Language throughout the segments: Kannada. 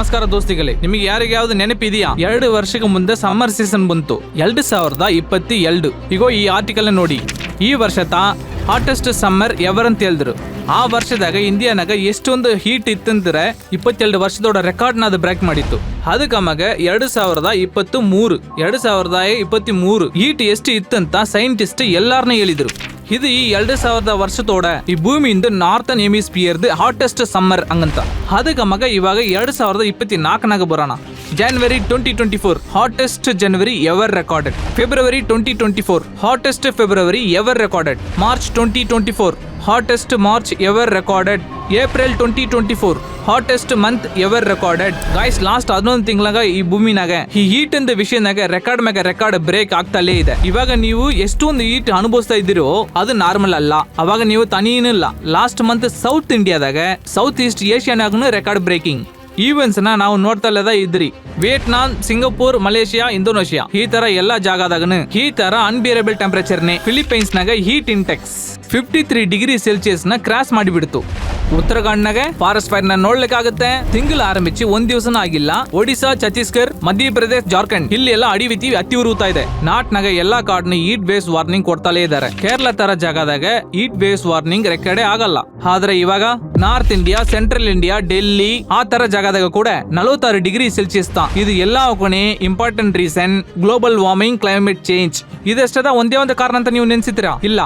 ನಮಸ್ಕಾರ ದೋಸ್ತಿಗಳೇ, ನಿಮಗೆ ಯಾರಿಗೆ ಯಾವ್ದು ನೆನಪಿದೆಯಾ? ಎರಡು ವರ್ಷಕ್ಕೆ ಮುಂದೆ ಸಮ್ಮರ್ ಸೀಸನ್ ಬಂತು. ಎರಡು ಸಾವಿರದ ಇಪ್ಪತ್ತಿ ಎರಡು ಇಗೋ, ಈ ಆರ್ಟಿಕಲ್ ನೋಡಿ. ಈ ವರ್ಷ ತಾ ಹಾಟೆಸ್ಟ್ ಸಮ್ಮರ್ ಎವರ್ ಅಂತ ಹೇಳಿದ್ರು. ಆ ವರ್ಷದಾಗ ಇಂಡಿಯಾನಾಗ ಎಷ್ಟೊಂದು ಹೀಟ್ ಇತ್ತಂದ್ರೆ ಇಪ್ಪತ್ತೆರಡು ವರ್ಷದೊಡ ರೆಕಾರ್ಡ್ನ ಅದು ಬ್ರೇಕ್ ಮಾಡಿತ್ತು. ಅದಕ್ಕೆ ಮಗ ಎರಡು ಸಾವಿರದ ಇಪ್ಪತ್ತು ಮೂರು ಎರಡು ಸಾವಿರದ ಇಪ್ಪತ್ತಿ ಮೂರು ಹೀಟ್ ಎಷ್ಟು ಇತ್ತಂತ ಸೈಂಟಿಸ್ಟ್ ಎಲ್ಲಾರನ್ನ ಹೇಳಿದ್ರು. ಇದು ಈ ಎರಡು ಸಾವಿರದ ವರ್ಷದೋಡ ಈ ಭೂಮಿಯಿಂದ ನಾರ್ತನ್ ಹೆಮಿಸ್ಪಿಯರ್ದು ಹಾಟೆಸ್ಟ್ ಸಮ್ಮರ್ ಹಂಗಂತ. ಅದಕ್ಕೆ ಮಗ ಇವಾಗ ಎರಡು ಸಾವಿರದ ಇಪ್ಪತ್ತಿ ನಾಲ್ಕನಾಗ ಬರೋಣ. January twenty twenty four hottest January ever recorded February twenty twenty four hottest February ever recorded March twenty twenty four hottest March ever recorded April twenty twenty four hottest month ever recorded guys last ಹನ್ನೊಂದು ತಿಂಗಳಾಗ ಈ ಭೂಮಿನಾಗ, ಈ ಹೀಟ್ ಅಂದ ವಿಷಯನಾಗ ರೆಕಾರ್ಡ್ ಮ್ಯಾಗ ರೆಕಾರ್ಡ್ ಬ್ರೇಕ್ ಆಗ್ತಲೇ ಇದೆ. ಇವಾಗ ನೀವು ಎಷ್ಟೊಂದು ಹೀಟ್ ಅನುಭವಿಸ್ತಾ ಇದ್ದೀರೋ, ಅದು ನಾರ್ಮಲ್ ಅಲ್ಲ. ಅವಾಗ ನೀವು ತನಿಯಿನಿಲ್ಲ ಲಾಸ್ಟ್ ಮಂತ್ ಸೌತ್ ಇಂಡಿಯಾದಾಗ ಸೌತ್ ಈಸ್ಟ್ ಏಷ್ಯಾನಾಗೂ ರೆಕಾರ್ಡ್ ಬ್ರೇಕಿಂಗ್ ಈವೆಂಟ್ಸ್ನ ನಾವು ನೋಡ್ತಲ್ಲದ ಇದ್ರಿ. Vietnam, Singapore, Malaysia, Indonesia. ಈ ತರ ಎಲ್ಲಾ ಜಾಗದಾಗನು. ಈ ತರ ಅನ್ಬಿಯರಬಲ್ ಟೆಂಪರೇಚರ್ ನೇ. ಫಿಲಿಪೈನ್ಸ್ ನಾಗ heat index fifty three degree ಸೆಲ್ಸಿಯಸ್ನ cross ಮಾಡಿಬಿಡ್ತು. ಉತ್ತರಾಖಂಡ್ನಾಗ ಫಾರೆಸ್ಟ್ ಫೈರ್ನ ನೋಡ್ಲಿಕ್ಕಾಗತ್ತೆ. ತಿಂಗಳು ಆರಂಭಿಸಿ ಒಂದ್ ದಿವಸನೂ ಆಗಿಲ್ಲ. ಒಡಿಶಾ ಛತ್ತೀಸ್ಗರ್ ಮಧ್ಯಪ್ರದೇಶ್, ಜಾರ್ಖಂಡ್ ಇಲ್ಲಿ ಎಲ್ಲ ಅಡಿವಿತಿ ಅತಿ ಉರುತ್ತಾ ಇದೆ. ನಾಟ್ನಾಗ ಎಲ್ಲಾ ಕಾಡ್ನ ಈಟ್ ಬೇಸ್ ವಾರ್ನಿಂಗ್ ಕೊಡ್ತಾಲೇ ಇದ್ದಾರೆ ಕೇರಳ ತರ ಜಾಗದಾಗ ಈಟ್ ಬೇಸ್ ವಾರ್ನಿಂಗ್ ರೆಕಾರ್ಡೇ ಆಗಲ್ಲ. ಆದ್ರೆ ಇವಾಗ north India, central India, Delhi ಆ ತರ ಜಾಗದಾಗ ಕೂಡ ನಲವತ್ತಾರು ಡಿಗ್ರಿ ಸೆಲ್ಸಿಯಸ್ ತಾ. ಇದು ಎಲ್ಲಾ ಕೊನೆ important reason global warming climate change ಇದೆಷ್ಟದ ಒಂದೇ ಒಂದು ಕಾರಣ ಅಂತ ನೀವು ನೆನ್ಸಿತೀರಾ ಇಲ್ಲ.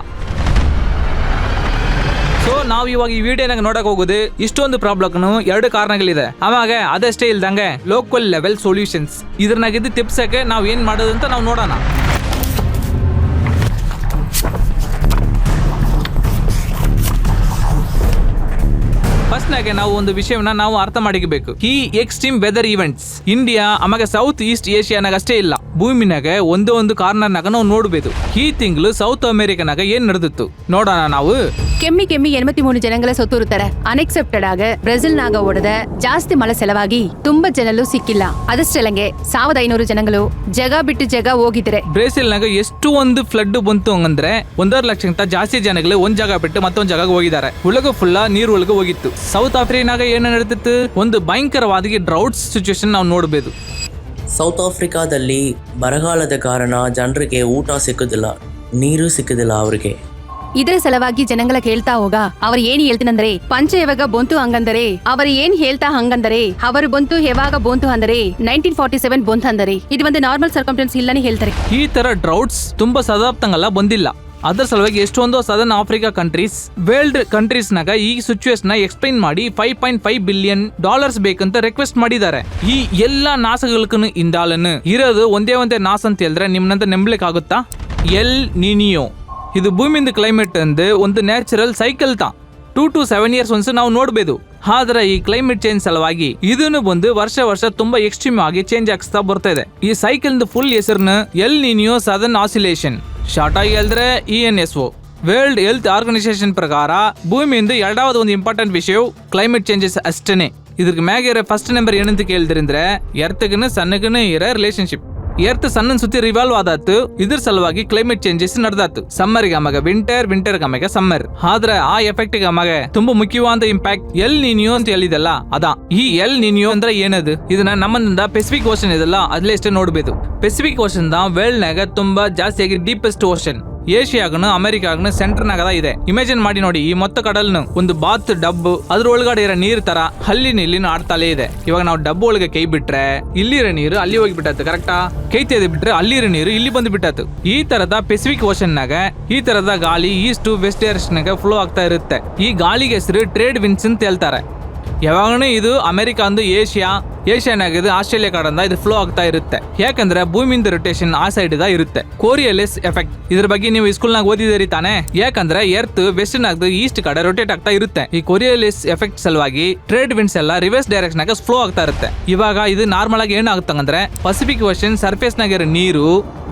ಸೊ ನಾವು ಇವಾಗ ಈ ವಿಡಿಯೋನಾಗ ನೋಡಕ್ ಹೋಗೋದು ಇಷ್ಟೊಂದು ಪ್ರಾಬ್ಲಮ್ ಎರಡು ಕಾರಣಗಳಿದೆ. ಅವಾಗ ಅದಷ್ಟೇ ಇಲ್ದಂಗೆ ಲೋಕಲ್ ಲೆವೆಲ್ ಸೊಲ್ಯೂಷನ್ಸ್ ಇದ್ರನಾಗಿದ್ದು ತಿಪ್ಸಕ್ಕೆ ನಾವು ಏನ್ ಮಾಡೋದು ಅಂತ ನಾವು ನೋಡೋಣ. ಫಸ್ಟ್ನಾಗೆ ನಾವು ಒಂದು ವಿಷಯವನ್ನ ನಾವು ಅರ್ಥ ಮಾಡಿಕಬೇಕು. ಈ ಎಕ್ಸ್ಟ್ರೀಮ್ ವೆದರ್ ಈವೆಂಟ್ಸ್ ಇಂಡಿಯಾ ಆಮೇಲೆ ಸೌತ್ ಈಸ್ಟ್ ಏಷ್ಯಾನಾಗ ಅಷ್ಟೇ ಇಲ್ಲ. ಭೂಮಿನಾಗ ಒಂದೇ ಒಂದು ಕಾರ್ನರ್ನಾಗ ನಾವು ನೋಡಬೇಕು. ಈ ತಿಂಗಳು ಸೌತ್ ಅಮೆರಿಕನಾಗ ಏನ್ ನಡೆದಿತ್ತು? ನೋಡೋಣ ನಾವು. ಕೆಮ್ಮಿ ಕೆಮ್ಮಿ ಎಣ್ಮತಿ ಮೂರು ಜನಗಳ ಸೊತ್ತುರುತ್ತಾರೆ ಅನ್ಎಕ್ಸೆಪ್ಟೆಡ್ ಆಗ ಬ್ರೆಜಿಲ್ನಾಗ ಓಡದ ಜಾಸ್ತಿ ಮಳೆ ಸಲವಾಗಿ ತುಂಬಾ ಜನರು ಸಿಕ್ಕಿಲ್ಲ. ಅದಷ್ಟಲ್ಲಂಗೆ ಸಾವಿರದ ಐನೂರು ಜನಗಳು ಜಗ ಬಿಟ್ಟು ಜಗ ಹೋಗಿದ್ರೆ ಬ್ರೆಜಿಲ್ನಾಗ ಎಷ್ಟು ಒಂದು ಫ್ಲಡ್ ಬಂತು ಅಂದ್ರೆ ಒಂದರ ಲಕ್ಷಕ್ಕಿಂತ ಜಾಸ್ತಿ ಜನಗಳು ಒಂದ್ ಜಾಗ ಬಿಟ್ಟು ಮತ್ತೊಂದ್ ಜಾಗ ಹೋಗಿದ್ದಾರೆ. ಉಳಗ ಫುಲ್ಲ ನೀರು ಒಳಗೆ ಹೋಗಿತ್ತು. ಸೌತ್ ಆಫ್ರಿಕಾನಾಗ ಏನ್ ನಡೆದಿತ್ತು ಒಂದು ಭಯಂಕರವಾದಿಗೆ ಡ್ರೌಟ್ ಸಿಚುವೇಶನ್ ನಾವು ನೋಡಬಹುದು ಸೌತ್ ಆಫ್ರಿಕಾದಲ್ಲಿ ಬರಗಾಲದ ಕಾರಣ ಜನರಿಗೆ ಊಟ ಸಿಕ್ಕುದಿಲ್ಲ ನೀರು ಸಿಕ್ಕುದಿಲ್ಲ ಅವರಿಗೆ. ಇದರ ಸಲುವಾಗಿ ಜನಗಳ ಕೇಳ್ತಾ ಹೋಗ ಅವರು ಏನ್ ಹೇಳ್ತೀನಂದ್ರೆ ಪಂಚ ಯಾವಾಗ ಬಂತು ಹಂಗಂದರೆ ಅವರು ಏನ್ ಹೇಳ್ತಾ ಹಂಗಂದರೆ ಅವರು ಬಂತು ಯಾವಾಗ ಬಂತು ಅಂದರೆ ನೈನ್ಟೀನ್ ಫಾರ್ಟಿ ಸೆವೆನ್ ಬಂತು ಅಂದರೆ ಇದು ಒಂದು ನಾರ್ಮಲ್ ಸರ್ಕಮ್ಟೆನ್ಸ್ ಇಲ್ಲನೇ ಹೇಳ್ತಾರೆ. ಈ ತರ ಡ್ರೌಟ್ಸ್ ತುಂಬಾ ಸದಾಪ್ತಂಗಲ್ಲ ಬಂದಿಲ್ಲ. ಅದರ ಸಲುವಾಗಿ ಎಷ್ಟೊಂದು ಸದರ್ನ್ ಆಫ್ರಿಕಾ ಕಂಟ್ರೀಸ್ ವರ್ಲ್ಡ್ ಕಂಟ್ರೀಸ್ನಾಗ ಈ ಸಿಚುವೇಶನ್ ಎಕ್ಸ್ಪ್ಲೈನ್ ಮಾಡಿ five point five billion dollars ಬೇಕಂತ ರಿಕ್ವೆಸ್ಟ್ ಮಾಡಿದ್ದಾರೆ. ಈ ಎಲ್ಲಾ ನಾಸಗಳಕ್ಕೂ ಇಂದಾಲನ್ ಇರೋದು ಒಂದೇ ಒಂದೇ ನಾಸ್ ಅಂತ ಹೇಳಿದ್ರೆ ನಿಮ್ನಂತ ನಂಬಲಿಕ್ಕೆ ಆಗುತ್ತಾ ಎಲ್ ನಿನಿಯೋ. ಇದು ಭೂಮಿಯಿಂದ ಕ್ಲೈಮೇಟ್ ಅಂದು ಒಂದು ನ್ಯಾಚುರಲ್ ಸೈಕಲ್ ತಾ. Two to seven years once ನಾವು ನೋಡ್ಬೋದು. ಆದ್ರೆ ಈ ಕ್ಲೈಮೇಟ್ ಚೇಂಜ್ ಸಲುವಾಗಿ ಇದನ್ನು ಬಂದು ವರ್ಷ ವರ್ಷ ತುಂಬಾ ಎಕ್ಸ್ಟ್ರೀಮ್ ಆಗಿ ಚೇಂಜ್ ಆಗ್ತಾ ಬರ್ತಾ ಇದೆ ಈ ಸೈಕಲ್ ಫುಲ್ ಹೆಸರನ್ನ El Nino southern oscillation short ಆಗಿ ಹೇಳಿದ್ರೆ E N S O world health organisation ಪ್ರಕಾರ ಭೂಮಿಯಿಂದ ಎರಡಾவது ಒಂದು ಇಂಪಾರ್ಟೆಂಟ್ ವಿಷಯ ಕ್ಲೈಮೇಟ್ ಚೇಂಜಸ್ ಅಷ್ಟೇನೆ. ಇದ್ರ ಮ್ಯಾಗ ಇರೋ ಫಸ್ಟ್ ನಂಬರ್ ಏನಂತ ಕೇಳಿದ್ರಿಂದ್ರೆ ಎರ್ತಗನ ಸಣ್ಣಗನ ಇರೋ ರಿಲೇಶನ್ಶಿಪ್ ಎರ್ತ್ ಸಣ್ಣ ಸುತ್ತಿ ರಿವಾಲ್ವ್ ಆದಾತು ಇದ್ರ ಸಲುವಾಗಿ ಕ್ಲೈಮೇಟ್ ಚೇಂಜಸ್ ನಡೆದಾತು ಸಮ್ಮರ್ ಗಮಗ ವಿಂಟರ್ ವಿಂಟರ್ ಗಮಗ ಸಮ್ಮರ್ ಆದ್ರೆ ಆ ಎಫೆಕ್ಟ್ ಗಮಗ ತುಂಬಾ ಮುಖ್ಯವಾದ ಇಂಪ್ಯಾಕ್ಟ್ ಎಲ್ ನಿನಿಯೋ ಅಂತ ಹೇಳಿದಲ್ಲ, ಅದಾ. ಈ ಎಲ್ ನಿನಿಯೋ ಅಂದ್ರೆ ಏನದು? ಇದನ್ನ ನಮ್ಮನಿಂದ ಪೆಸಿಫಿಕ್ ಓಷನ್ ಇದಲ್ಲ, ಅದ್ಲೇ ಅಷ್ಟೇ ನೋಡ್ಬೇಕು. ಪೆಸಿಫಿಕ್ ಓಷನ್ ದ ವರ್ಲ್ಡ್ ನಾಗ ತುಂಬಾ ಜಾಸ್ತಿಯಾಗಿ ಡೀಪೆಸ್ಟ್ ಓಷನ್ ಏಷ್ಯಾಗನು, ಅಮೆರಿಕಾಗನು ಸೆಂಟರ್ನಾಗ ಇದೆ. ಇಮೇಜಿನ್ ಮಾಡಿ ನೋಡಿ, ಈ ಮೊತ್ತ ಕಡಲ್ನು, ಒಂದು ಬಾತ್, ಡಬ್ಬು, ಅದ್ರ ಒಳಗಡೆ ಇರೋ ನೀರ್ ತರ ಅಲ್ಲಿ ಇಲ್ಲಿನ ಆಡ್ತಲೇ ಇದೆ. ಇವಾಗ ನಾವು ಡಬ್ಬು ಒಳಗೆ ಕೈ ಬಿಟ್ರೆ ಇಲ್ಲಿರೋ ನೀರು ಅಲ್ಲಿ ಹೋಗಿ ಬಿಟ್ಟತ್ತು ಕರೆಕ್ಟಾ ಕೈ ತೆಗೆದು ಬಿಟ್ರೆ ಅಲ್ಲಿರೋ ನೀರು ಇಲ್ಲಿ ಬಂದು ಈ ತರದ ಪೆಸಿಫಿಕ್ ಓಷನ್ ನಾಗ, ಈ ತರದ ಗಾಳಿ, ಈಸ್ಟ್ ವೆಸ್ಟ್ ಡೈರೆಕ್ಷನ್ ಫ್ಲೋ ಆಗ್ತಾ ಇರುತ್ತೆ. ಈ ಗಾಳಿಗೆ ಹೆಸರು ಟ್ರೇಡ್ ವಿನ್ಸ್ ಅಂತ ಹೇಳ್ತಾರೆ. ಯಾವಾಗಲೂ ಇದು ಅಮೆರಿಕ ಅಂದು ಏಷ್ಯಾ ಏಷ್ಯಾನಾಗಿದ್ದು ಇದು ಆಸ್ಟ್ರೇಲಿಯಾ ಕಡೆಯಿಂದ ಇದು ಫ್ಲೋ ಆಗ್ತಾ ಇರುತ್ತೆ. ಯಾಕಂದ್ರೆ ಭೂಮಿಯಿಂದ ರೊಟೇಷನ್ ಆ ಸೈಡ್ ಇರುತ್ತೆ. ಕೋರಿಯಲಿಸ್ ಎಫೆಕ್ಟ್ ಇದ್ರ ಬಗ್ಗೆ ನೀವು ಸ್ಕೂಲ್ ಸ್ಕೂಲ್ನಾಗ ಓದಿದಿರಿ ತಾನೆ? ಯಾಕಂದ್ರೆ ಎರ್ತ್ ವೆಸ್ಟರ್ನ್ ಆಗದು ಈಸ್ಟ್ ಕಡೆ ರೊಟೇಟ್ ಆಗ್ತಾ ಇರುತ್ತೆ. ಈ ಕೊರಿಯಲಿಸ್ ಎಫೆಕ್ಟ್ ಸಲುವಾಗಿ ಟ್ರೇಡ್ ವಿಂಡ್ಸ್ ಎಲ್ಲ ರಿವರ್ಸ್ ಡೈರೆಕ್ಷನ್ ಆಗ ಫ್ಲೋ ಆಗ್ತಾ ಇರುತ್ತೆ. ಇವಾಗ ಇದು ನಾರ್ಮಲ್ ಆಗಿ ಏನಾಗುತ್ತಂದ್ರೆ ಪಸಿಫಿಕ್ ಓಷನ್ ಸರ್ಫೇಸ್ ನಾಗಿರೋ ನೀರು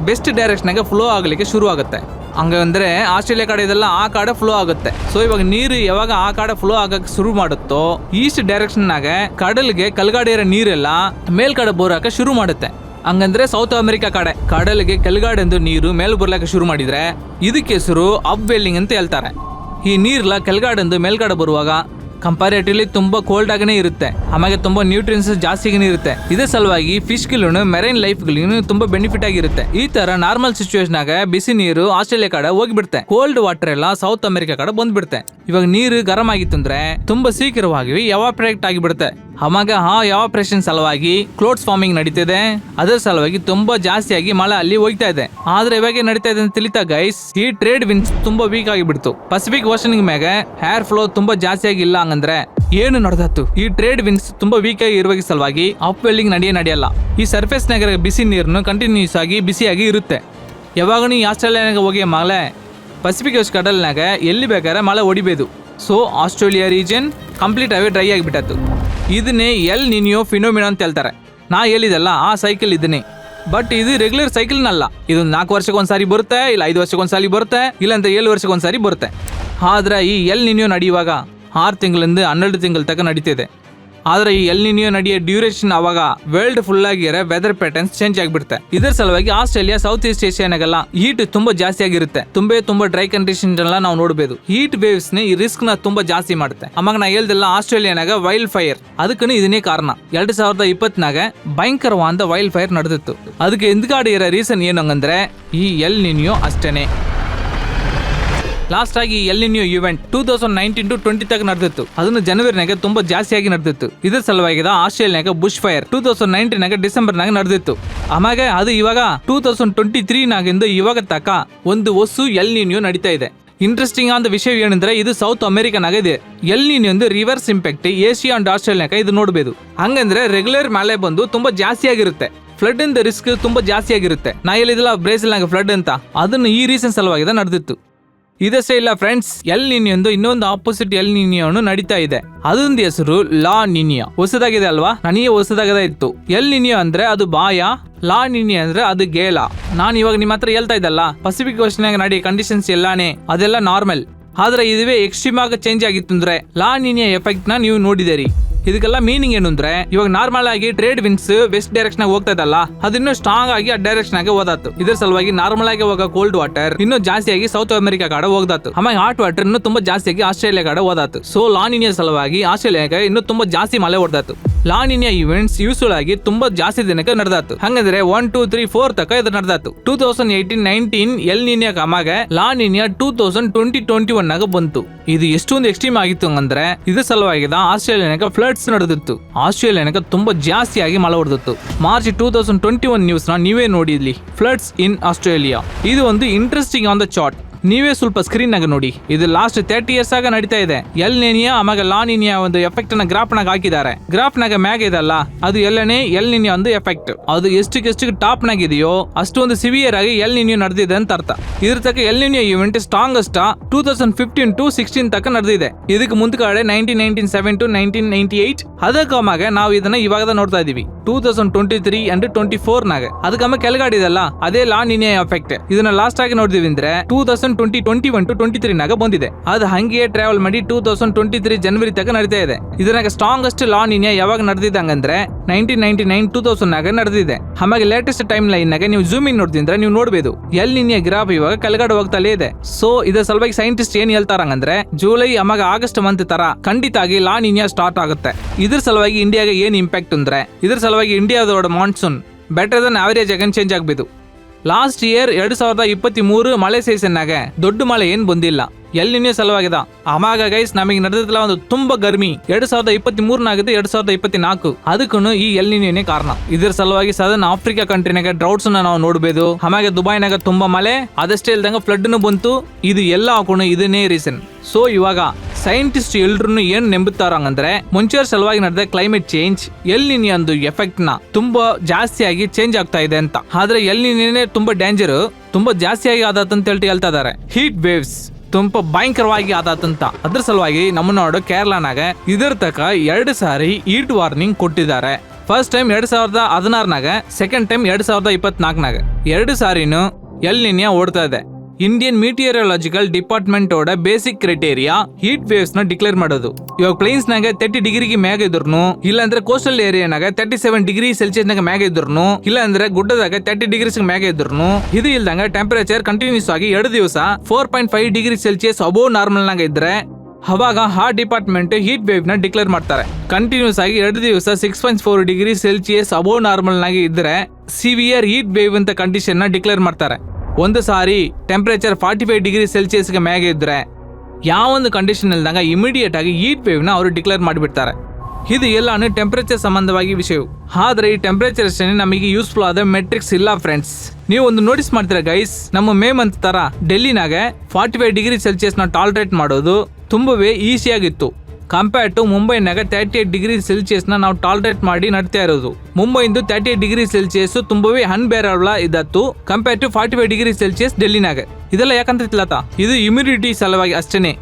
ಬೆಸ್ಟ್ ಡೈರೆಕ್ಷನ್ ಆಗ ಫ್ಲೋ ಆಗ್ಲಿಕ್ಕೆ ಶುರು ಆಗುತ್ತೆ ಹಂಗಂದ್ರೆ ಆಸ್ಟ್ರೇಲಿಯಾ ಕಡೆ ಇದೆಲ್ಲ ಆ ಕಡೆ ಫ್ಲೋ ಆಗುತ್ತೆ. ಸೊ ಇವಾಗ ನೀರು ಯಾವಾಗ ಆ ಕಡೆ ಫ್ಲೋ ಆಗಕ್ಕೆ ಶುರು ಮಾಡುತ್ತೋ ಈಸ್ಟ್ ಡೈರೆಕ್ಷನ್ ಕಡಲಿಗೆ ಕಲ್ಗಾಡಿರೋ ನೀರೆಲ್ಲ ಮೇಲ್ಕಡೆ ಬೋರಾಕ ಶುರು ಮಾಡುತ್ತೆ. ಹಂಗಂದ್ರೆ ಸೌತ್ ಅಮೆರಿಕಾ ಕಡೆ ಕಡಲಿಗೆ ಕೆಲ್ಗಾಡೆಂದು ನೀರು ಮೇಲ್ ಬರ್ಲಕ್ಕೆ ಶುರು ಮಾಡಿದ್ರೆ ಇದಕ್ಕೆ ಹೆಸರು ಅಪ್ ವೆಲ್ಲಿಂಗ್ ಅಂತ ಹೇಳ್ತಾರೆ. ಈ ನೀರ್ಲ ಎಂದು ಮೇಲ್ಗಡೆ ಬರುವಾಗ ಕಂಪಾರೇಟಿವ್ಲಿ ತುಂಬಾ ಕೋಲ್ಡ್ ಆಗೇ ಇರುತ್ತೆ. ಆಮೇಲೆ ತುಂಬಾ ನ್ಯೂಟ್ರಿಯನ್ಸ್ ಜಾಸ್ತಿ ಇರುತ್ತೆ. ಇದೇ ಸಲುವಾಗಿ ಫಿಶ್ ಗಿಲೂ ಮೆರೈನ್ ಲೈಫ್ ತುಂಬ ಬೆನಿಫಿಟ್ ಆಗಿರುತ್ತೆ. ಈ ತರ ನಾರ್ಮಲ್ ಸಿಚುವೇಶನ್ ಆಗ ಬಿಸಿ ನೀರು ಆಸ್ಟ್ರೇಲಿಯಾ ಕಡೆ ಹೋಗಿಬಿಡುತ್ತೆ. ಕೋಲ್ಡ್ ವಾಟರ್ ಎಲ್ಲ ಸೌತ್ ಅಮೆರಿಕಾ ಕಡೆ ಬಂದ್ಬಿಡುತ್ತೆ. ಇವಾಗ ನೀರು ಗರಂ ಆಗಿತ್ತು ಅಂದ್ರೆ ತುಂಬಾ ಯಾವ ಎವಾಪ್ರೇಟ್ ಆಗಿಬಿಡುತ್ತೆ. ಅವಾಗ ಆ ಎವಾಪ್ರೇಷನ್ ಸಲುವಾಗಿ ಕ್ಲೋಟ್ಸ್ ಫಾರ್ಮಿಂಗ್ ನಡೀತಿದೆ. ಅದರ ಸಲುವಾಗಿ ತುಂಬಾ ಜಾಸ್ತಿಯಾಗಿ ಮಳೆ ಅಲ್ಲಿ ಹೋಗ್ತಾ ಇದೆ. ಆದ್ರೆ ಇವಾಗ ನಡೀತಾ ಇದೆ ಅಂತ ತಿಳಿತಾ ಗೈಸ್ ಈ ಟ್ರೇಡ್ ವಿನ್ಸ್ ತುಂಬಾ ವೀಕ್ ಆಗಿಬಿಡ್ತು. ಪಸಿಫಿಕ್ ಓಷನ್ ಮ್ಯಾಗ ಹೇರ್ ಫ್ಲೋ ತುಂಬಾ ಜಾಸ್ತಿ ಆಗಿಲ್ಲ ಹಂಗಂದ್ರೆ ಏನು ನಡೆದತ್ತು? ಈ ಟ್ರೇಡ್ ವಿಂಗ್ಸ್ ತುಂಬಾ ವೀಕ್ ಆಗಿ ಇರುವ ಸಲುವಾಗಿ ಅಪ್ ವೆಲ್ಡಿಂಗ್ ನಡೆಯೇ ನಡೆಯಲ್ಲ. ಈ ಸರ್ಫೇಸ್ ನಗರ ಬಿಸಿ ನೀರನ್ನು ಕಂಟಿನ್ಯೂಸ್ ಆಗಿ ಬಿಸಿಯಾಗಿ ಇರುತ್ತೆ. ಯಾವಾಗ ನೀ ಆಸ್ಟ್ರೇಲಿಯಾನಾಗ ಹೋಗಿ ಮಳೆ ಪೆಸಿಫಿಕ್ ಕಡಲ್ನಾಗ ಎಲ್ಲಿ ಬೇಕಾದ್ರೆ ಮಳೆ ಹೊಡಿಬೋದು. ಸೊ ಆಸ್ಟ್ರೇಲಿಯಾ ರೀಜನ್ ಕಂಪ್ಲೀಟ್ ಆಗಿ ಡ್ರೈ ಆಗಿಬಿಟ್ಟತ್ತು. ಇದನ್ನೇ ಎಲ್ ನಿನಿಯೋ ಫಿನೋಮಿನೋ ಅಂತ ಹೇಳ್ತಾರೆ. ನಾ ಹೇಳಿದಲ್ಲ ಆ ಸೈಕಲ್ ಇದನ್ನೇ ಬಟ್ ಇದು ರೆಗ್ಯುಲರ್ ಸೈಕಲ್ನಲ್ಲ ಇದು ನಾಲ್ಕು ವರ್ಷಕ್ಕೆ ಒಂದ್ಸಾರಿ ಬರುತ್ತೆ, ಇಲ್ಲ ಐದು ಒಂದ್ಸಾರಿ ಬರುತ್ತೆ ಇಲ್ಲ ಅಂತ ಏಳು ವರ್ಷಕ್ಕೆ ಒಂದ್ಸಾರಿ ಬರುತ್ತೆ. ಆದ್ರೆ ಈ ಎಲ್ ನಿನಿಯೋ ನಡೆಯುವಾಗ ಆರು ತಿಂಗಳಿಂದ ಹನ್ನೆರಡು ತಿಂಗಳ ತನಕ ನಡೀತಿದೆ. ಆದರೆ ಈ ಎಲ್ನಿನಿಯೋ ನಡೆಯೋ ಡ್ಯೂರೇಷನ್ ಅವಾಗ ವರ್ಲ್ಡ್ ಫುಲ್ ಆಗಿರೋ ವೆದರ್ ಪ್ಯಾಟರ್ನ್ಸ್ ಚೇಂಜ್ ಆಗಿಬಿಡುತ್ತೆ. ಇದರ ಸಲುವಾಗಿ ಆಸ್ಟ್ರೇಲಿಯಾ ಸೌತ್ ಈಸ್ಟ್ ಏಷ್ಯಾನಾಗೆಲ್ಲ ಹೀಟ್ ತುಂಬಾ ಜಾಸ್ತಿ ಆಗಿರುತ್ತೆ. ತುಂಬೇ ತುಂಬಾ ಡ್ರೈ ಕಂಡೀಷನ್ ಎಲ್ಲ ನಾವು ನೋಡಬಹುದು ಹೀಟ್ ವೇವ್ಸ್ನ ಈ ರಿಸ್ಕ್ನ ತುಂಬಾ ಜಾಸ್ತಿ ಮಾಡುತ್ತೆ. ಅವಾಗ ನಾ ಹೇಳ್ದಲ್ಲ ಆಸ್ಟ್ರೇಲಿಯಾನಾಗ ವೈಲ್ಡ್ ಫೈರ್ ಅದಕ್ಕೂ ಇದನ್ನೇ ಕಾರಣ. ಎರಡ್ ಸಾವಿರದ ಇಪ್ಪತ್ನಾಗ ಭಯಂಕರವಾದ ವೈಲ್ಡ್ ಫೈರ್ ನಡೆದಿತ್ತು. ಅದಕ್ಕೆ ಹಿಂದ್ಗಾಡಿ ಇರೋ ರೀಸನ್ ಏನಂಗಂದ್ರೆ ಈ ಎಲ್ ನಿನಿಯೋ ಅಷ್ಟೇನೆ. ಲಾಸ್ಟ್ ಆಗಿ El Nino event two thousand nineteen to twenty ತಗ ನಡೆದಿತ್ತು. ಅದನ್ನು ಜನವರಿನಾಗ ತುಂಬಾ ಜಾಸ್ತಿಯಾಗಿ ನಡೆದಿತ್ತು. ಇದರ ಸಲುವಾಗಿ ಆಸ್ಟ್ರೇಲಿಯಾಗ bush fire two thousand December ಡಿಸೆಂಬರ್ನಾಗ ನಡೆದಿತ್ತು. ಆಮೇಲೆ ಅದು ಇವಾಗ ಟೂ ತೌಸಂಡ್ ಟ್ವೆಂಟಿ ತ್ರೀನಾಗಿಂದ ಇವಾಗ ತಕ ಒಂದು ಹೊಸು ಎಲ್ ನಿನ್ಯೂ ನಡೀತಾ ಇದೆ. ಇಂಟ್ರೆಸ್ಟಿಂಗ್ ಆದ ವಿಷಯ ಏನಂದ್ರೆ ಇದು ಸೌತ್ ಅಮೆರಿಕನಾಗ ಇದೆ. ಎಲ್ ನಿನ್ಯೂ ಒಂದು ರಿವರ್ಸ್ ಇಂಪ್ಯಾಕ್ಟ್ ಏಷ್ಯಾ ಅಂಡ್ ಆಸ್ಟ್ರೇಲಿಯಾಕ ಇದು ನೋಡಬಹುದು ಹಂಗಂದ್ರೆ ರೆಗ್ಯುಲರ್ ಮಳೆ ಬಂದು ತುಂಬಾ ಜಾಸ್ತಿ ಆಗಿರುತ್ತೆ ಫ್ಲಡ್ ಇಂದ ರಿಸ್ಕ್ ತುಂಬಾ ಜಾಸ್ತಿ ಆಗಿರುತ್ತೆ ನಾ ಹೇಳಿದಿಲ್ಲ ಬ್ರೇಸಿಲ್ನಾಗ ಫ್ಲಡ್ ಅಂತ. ಅದನ್ನು ಈ ರೀಸನ್ ಸಲುವಾಗಿ ನಡೆದಿತ್ತು. ಇದಷ್ಟೇ ಇಲ್ಲ ಫ್ರೆಂಡ್ಸ್ ಎಲ್ ನಿನ್ಯೊಂದು ಇನ್ನೊಂದು ಆಪೋಸಿಟ್ ಎಲ್ ನಿನಿಯೋನು ನಡೀತಾ ಇದೆ. ಅದೊಂದು ಹೆಸರು ಲಾ ನಿನಿಯಾ ಹೊಸದಾಗಿದೆ ಅಲ್ವಾ? ನನಗೆ ಹೊಸದಾಗದ ಇತ್ತು. ಎಲ್ ನಿನಿಯೋ ಅಂದ್ರೆ ಅದು ಬಾಯ, ಲಾ ನಿನಿಯಾ ಅಂದ್ರೆ ಅದು ಗೇಲ. ನಾನು ಇವಾಗ ನಿಮ್ಮ ಹತ್ರ ಹೇಳ್ತಾ ಇದ್ದಲ್ಲ ಪಸಿಫಿಕ್ ಓಷನ್ಯಾಗ ನಡಿ ಕಂಡೀಷನ್ಸ್ ಎಲ್ಲಾನೇ, ಅದೆಲ್ಲ ನಾರ್ಮಲ್ ಆದ್ರೆ ಇದುವೇ ಎಕ್ಸ್ಟ್ರೀಮ್ ಆಗಿ ಚೇಂಜ್ ಆಗಿತ್ತು ಅಂದ್ರೆ, ಲಾ ನಿನಿಯಾ ಎಫೆಕ್ಟ್ನ ನೀವು ನೋಡಿದಿರಿ ಇದಕ್ಕೆಲ್ಲ ಮೀನಿಂಗ್ ಏನು ಅಂದ್ರೆ, ಇವಾಗ ನಾರ್ಮಲ್ ಆಗಿ ಟ್ರೇಡ್ ವಿನ್ಸ್ ವೆಸ್ಟ್ ಡೈರೆಕ್ಷನ್ ಹೋಗ್ತಾ ಇದಲ್ಲ, ಅದಿನ್ನೂ ಸ್ಟ್ರಾಂಗ್ ಆಗಿ ಆ ಡೈರೆಕ್ಷನ್ ಆಗಿ ಓದಾತು ಇದ್ರ ಸಲುವಾಗಿ ನಾರ್ಮಲ್ ಆಗಿ ಹೋಗೋ ಕೋಲ್ಡ್ ವಾಟರ್ ಇನ್ನೂ ಜಾಸ್ತಿಯಾಗಿ ಸೌತ್ ಅಮೆರಿಕಾ ಕಡೆ ಹೋಗ್ದಾತು. ಆಮೇಲೆ ಹಾಟ್ ವಾಟರ್ ಇನ್ನೂ ತುಂಬಾ ಆಗಿ ಆಸ್ಟ್ರೇಲಿಯಾ ಕಡೆ ಓದಾತು ಸೊ ಲಾನಿನಿಯಾ ಸಲುವಾಗಿ ಆಸ್ಟ್ರೇಲಿಯಾಗೆ ಇನ್ನೂ ತುಂಬಾ ಜಾಸ್ತಿ ಮಳೆ ಹೊಡ್ದಾತು. ಲಾನ್ ಇಂಡಿಯಾ ಇವೆಂಟ್ಸ್ ಯೂಸ್ಫುಲ್ ಆಗಿ ತುಂಬಾ ಜಾಸ್ತಿ ದಿನಕ್ಕೆ ನಡೆದಾತು. ಹಂಗಂದ್ರೆ ಒನ್ ಟೂ ತ್ರೀ ಫೋರ್ ತಕ ಇದು ನಡೆದಾತು. Two thousand eighteen nineteen El Nino ಕಮಾಗ La Nina two thousand twenty twenty one ಆಗ ಬಂತು. ಇದು ಎಷ್ಟೊಂದು ಎಕ್ಸ್ಟ್ರೀಮ್ ಆಗಿತ್ತು ಅಂದ್ರೆ ಇದ್ರ ಸಲುವಾಗಿದ ಆಸ್ಟ್ರೇಲಿಯಾನಾಗ ಫ್ಲಡ್ಸ್ ನಡೆದಿತ್ತು. ಆಸ್ಟ್ರೇಲಿಯಾನಾಗ ತುಂಬಾ ಜಾಸ್ತಿಯಾಗಿ ಮಳೆ ಹೊಡೆದಿತ್ತು. March two thousand twenty one news ನೀವೇ ನೋಡಿದ್ಲಿ ಫ್ಲಡ್ಸ್ ಇನ್ ಆಸ್ಟ್ರೇಲಿಯಾ ಇದು ಒಂದು ಇಂಟ್ರೆಸ್ಟಿಂಗ್ ಆನ್ ದ ಚಾರ್ಟ್ ನೀವೇ ಸ್ವಲ್ಪ ಸ್ಕ್ರೀನ್ ಆಗ ನೋಡಿ. ಇದು ಲಾಸ್ಟ್ ತರ್ಟಿ ಇಯರ್ಸ್ ಆಗ ನಡೀತಾ ಇದೆ. ಎಲ್ ನೆನಿಯಾ ಆಮೇಲೆ ಲಾ ನಿನಿಯಾ ಒಂದು ಎಫೆಕ್ಟ್ನ ಗ್ರಾಫ್ ನಾಗ ಹಾಕಿದ್ದಾರೆ. ಗ್ರಾಫ್ ನಾಗ ಮ್ಯಾಗ ಇದಲ್ಲ ಅದು ಎಲ್ಲನೇ ಎಲ್ ನಿನಿಯಾ ಒಂದು ಎಫೆಕ್ಟ್ ಅದು ಎಷ್ಟಕ್ಕೆ ಎಷ್ಟು ಟಾಪ್ ನಾಗ ಇದೆಯೋ, ಅಷ್ಟೊಂದು ಸಿವಿಯರ್ ಆಗಿ ಎಲ್ ನಿನಿಯೋ ನಡೆದಿದೆ ಅಂತ ಅರ್ಥ. ಇದ್ರ ತಕ್ಕ El Nino event strongest two thousand fifteen to sixteen ತಕ್ಕ ನಡೆದಿದೆ. ಇದಕ್ಕೆ ಮುಂದ್ಗಡೆ nineteen nineteen seven to nineteen ninety eight ಅದಕ್ಕೆ ನಾವು ಇದನ್ನ ಇವಾಗ ನೋಡ್ತಾ ಇದೀವಿ. Two thousand twenty three and twenty four ನಾಗ ಅದಕ್ಕೆ ಕೆಳಗಾಡಿದಲ್ಲ ಅದೇ ಲಾ ನಿನಿಯಾ ಎಫೆಕ್ಟ್ ಇದನ್ನ ಲಾಸ್ಟ್ ಆಗಿ ನೋಡಿದ್ವಿ ಅಂದ್ರೆ two thousand twenty twenty one to twenty three ನಾಗ ಬಂದಿದೆ. ಅದು ಹಂಗೆ ಟ್ರಾವೆಲ್ ಮಾಡಿ ಟೂ ತೌಸಂಡ್ ಟ್ವೆಂಟಿ ತ್ರೀ ಜನವರಿ ತನಕ ನಡೀತಾ ಇದೆ. ಇದ್ರಾಗ ಸ್ಟ್ರಾಂಗೆಸ್ಟ್ ಲಾ ನಿನ್ಯ ಯಾವಾಗ ನಡೆದಿದ್ದಂಗಂದ್ರೆ nineteen ninety nine two thousand ನಾಗ ನಡೆದಿದೆ. ಆಮೇಲೆ ಲೇಟೆಸ್ಟ್ ಟೈಮ್ ಲೈನ್ ನಾಗ ನೀವು ಜೂಮ್ ಇನ್ ನೋಡಿದ್ರೆ ನೀವು ನೋಡಬಹುದು ಎಲ್ ನಿನ್ಯ ಗ್ರಾಫ್ ಇವಾಗ ಕಲ್ಗಡ ಹೋಗ್ತಲೇ ಇದೆ. ಸೊ ಇದರ ಸಲುವಾಗಿ ಸೈಂಟಿಸ್ಟ್ ಏನ್ ಹೇಳ್ತಾರಂಗಂದ್ರೆ ಜುಲೈ ಆಮಾಗ ಆಗಸ್ಟ್ ಮಂತ್ ತರ ಖಂಡಿತ ಆಗಿ ಲಾ ನಿನ್ಯ ಸ್ಟಾರ್ಟ್ ಆಗುತ್ತೆ. ಇದ್ರ ಸಲುವಾಗಿ ಇಂಡಿಯಾಗ ಏನ್ ಇಂಪ್ಯಾಕ್ಟ್ ಅಂದ್ರೆ, ಇದ್ರ ಸಲುವಾಗಿ ಇಂಡಿಯಾದ ಮಾನ್ಸೂನ್ ಬೆಟರ್ ದನ್ ಆವರೇಜ್ ಅಗನ್ ಚೇಂಜ್ ಆಗ್ಬೋದು. ಲಾಸ್ಟ್ ಇಯರ್ ಎರಡ್ ಸಾವಿರದ ಇಪ್ಪತ್ತಿ ಮೂರು ಮಳೆ ಸೀಸನ್ನಾಗ ದೊಡ್ಡ ಮಳೆ ಏನ್ ಬಂದಿಲ್ಲ. ಎಲ್ಲಿನೇ ಸಲುವಾಗಿದೆ. ಅವಾಗ ಗೈಸ್ ನಮಗೆ ನಡೆದಿಲ್ಲ ಒಂದು ತುಂಬಾ ಗರ್ಮಿ. ಎರಡ್ ಸಾವಿರದ ಇಪ್ಪತ್ತಿ ಮೂರ್ನಾಗಿದೆ ಎರಡ್ ಸಾವಿರದ ಇಪ್ಪತ್ತಿ ನಾಲ್ಕು ಅದಕ್ಕೂ ಈ ಎಲ್ಲಿ ಕಾರಣ. ಇದ್ರ ಸಲುವಾಗಿ ಸದನ್ ಆಫ್ರಿಕಾ ಕಂಟ್ರಿನಾಗ ಡ್ರೌಟ್ಸ್ ನಾವು ನೋಡಬಹುದು ಆಮೇಲೆ ದುಬೈನಾಗ ತುಂಬಾ ಮಳೆ. ಅದಷ್ಟೇ ಇಲ್ದಂಗ ಫ್ಲಡ್ ಬಂತು. ಇದು ಎಲ್ಲ ಹಾಕೊಂಡು ಇದನ್ನೇ ರೀಸನ್ ಸೊ ಇವಾಗ ಸೈಂಟಿಸ್ಟ್ ಎಲ್ರು ಏನ್ ನಂಬುತ್ತಾರಂಗಂದ್ರೆ ಮುಂಚೆ ಸಲುವಾಗಿ ನಡೆದ ಕ್ಲೈಮೇಟ್ ಚೇಂಜ್ ಎಲ್ಲಿ ಒಂದು ಎಫೆಕ್ಟ್ನ ತುಂಬಾ ಜಾಸ್ತಿಯಾಗಿ ಚೇಂಜ್ ಆಗ್ತಾ ಇದೆ ಅಂತ. ಆದ್ರೆ ಎಲ್ಲಿ ತುಂಬಾ ಡೇಂಜರ್ ತುಂಬಾ ಜಾಸ್ತಿಯಾಗಿ ಆದತ್ತಂತ ಹೇಳ್ತಿ ಹೇಳ್ತಾ ಇದ್ದಾರೆ. ಹೀಟ್ ವೇವ್ಸ್ ತುಂಬಾ ಭಯಂಕರವಾಗಿ ಆದಂತ ಅದ್ರ ಸಲುವಾಗಿ ನಮ್ಮ ನಾಡು ಕೇರಳನಾಗ ಇದರ ತಕ ಎರಡು ಸಾರಿ ಈಟ್ ವಾರ್ನಿಂಗ್ ಕೊಟ್ಟಿದ್ದಾರೆ. ಫಸ್ಟ್ ಟೈಮ್ ಎರಡ್ ಸಾವಿರದ ಹದಿನಾರನಾಗ ಸೆಕೆಂಡ್ ಟೈಮ್ ಎರಡ್ ಸಾವಿರದ ಇಪ್ಪತ್ನಾಲ್ಕನಾಗ. ಎರಡು ಸಾರಿನೂ ಎಲ್ ನಿನ್ಯ ಓಡ್ತಾ ಇದೆ. ಇಂಡಿಯನ್ ಮೀಟಿಯರಾಲಜಿಕಲ್ ಡಿಪಾರ್ಟ್ಮೆಂಟ್ ಓಡ ಬೇಸಿಕ್ ಕ್ರೈಟೇರಿಯಾ ಹೀಟ್ ವೇವ್ಸ್ನ ಡಿಕ್ಲೇರ್ ಮಾಡೋದು. ಇವಾಗ ಪ್ಲೇನ್ಸ್ ನಾಗ ತರ್ಟಿ ಡಿಗ್ರಿಗೆ ಮ್ಯಾಗ ಇದ್ರು ಇಲ್ಲ ಅಂದ್ರೆ ಕೋಸ್ಟಲ್ ಏರಿಯಾನಾಗ ತರ್ಟಿ ಸೆವೆನ್ ಡಿಗ್ರಿ ಸೆಲ್ಸಿಯಸ್ ನಾಗ ಮ್ಯಾಗ ಇದ್ರು ಇಲ್ಲ ಅಂದ್ರೆ ಗುಡ್ಡದಾಗ ತರ್ಟಿ ಡಿಗ್ರೀಸ್ ಮ್ಯಾಗ ಇದ್ರು ಇದು ಇಲ್ದಂಗ ಟೆಂಪರೇಚರ್ ಕಂಟಿನ್ಯೂಸ್ ಆಗಿ ಎರಡು ದಿವಸ four point five degree Celsius above normal ನಾಗ ಇದ್ರೆ, ಅವಾಗ ಆ ಡಿಪಾರ್ಟ್ಮೆಂಟ್ ಹೀಟ್ ವೇವ್ನ ಡಿಕ್ಲೇರ್ ಮಾಡ್ತಾರೆ. ಕಂಟಿನ್ಯೂಸ್ ಆಗಿ ಎರಡು ದಿವಸ six point four degree Celsius above normal ನಾಗಿ ಇದ್ರೆ ಸಿವಿಯರ್ ಹೀಟ್ ವೇವ್ ಅಂತ ಕಂಡೀಷನ್ನ ಡಿಕ್ಲೇರ್ ಮಾಡ್ತಾರೆ. ಒಂದು ಸಾರಿ ಟೆಂಪ್ರೇಚರ್ ಫಾರ್ಟಿ ಫೈವ್ ಡಿಗ್ರಿ ಸೆಲ್ಸಿಯಸ್ಗೆ ಮ್ಯಾಗೆ ಇದ್ರೆ ಯಾವೊಂದು ಕಂಡೀಷನ್ ಇಲ್ದಾಗ ಇಮಿಡಿಯೇಟ್ ಆಗಿ ಈಟ್ ವೇವ್ನ ಅವರು ಡಿಕ್ಲೇರ್ ಮಾಡಿಬಿಡ್ತಾರೆ. ಇದು ಎಲ್ಲಾನು ಟೆಂಪರೇಚರ್ ಸಂಬಂಧವಾಗಿ ವಿಷಯವು. ಆದ್ರೆ ಈ ಟೆಂಪರೇಚರ್ ಅಷ್ಟೇ ನಮಗೆ ಯೂಸ್ಫುಲ್ ಆದ ಮೆಟ್ರಿಕ್ಸ್ ಇಲ್ಲ ಫ್ರೆಂಡ್ಸ್ ನೀವು ಒಂದು ನೋಟಿಸ್ ಮಾಡ್ತೀರಾ ಗೈಸ್ ನಮ್ಮ ಮೇ ಮಂತ್ ತರ ಡೆಲ್ಲಿನಾಗೆ ಫಾರ್ಟಿ ಫೈವ್ ಡಿಗ್ರಿ ಸೆಲ್ಸಿಯಸ್ನ ಟಾಲರೇಟ್ ಮಾಡೋದು ತುಂಬವೇ ಈಸಿಯಾಗಿತ್ತು ಕಂಪೇರ್ ಟು ಮುಂಬೈನಾಗ ತರ್ಟಿ ಏಟ್ ಡಿಗ್ರಿ ಸೆಲ್ಸಿಯಸ್ನ ನಾವು ಟಾಲರೇಟ್ ಮಾಡಿ ನಡ್ತಾ ಇರೋದು. ಮುಂಬೈಂದು ತರ್ಟಿ ಏಟ್ ಡಿಗ್ರಿ ಸೆಲ್ಸಿಯಸ್ ತುಂಬವೇ unbearable ಇದತ್ತು compare to forty five degree Celsius ಡೆಲ್ಲಿನಾಗ ಇದೆಲ್ಲ ಯಾಕಂತ ತಿಳತ ಇದು ಇಮ್ಯುನಿಟಿ ಸಲುವಾಗಿ ಅಷ್ಟೇನೆ.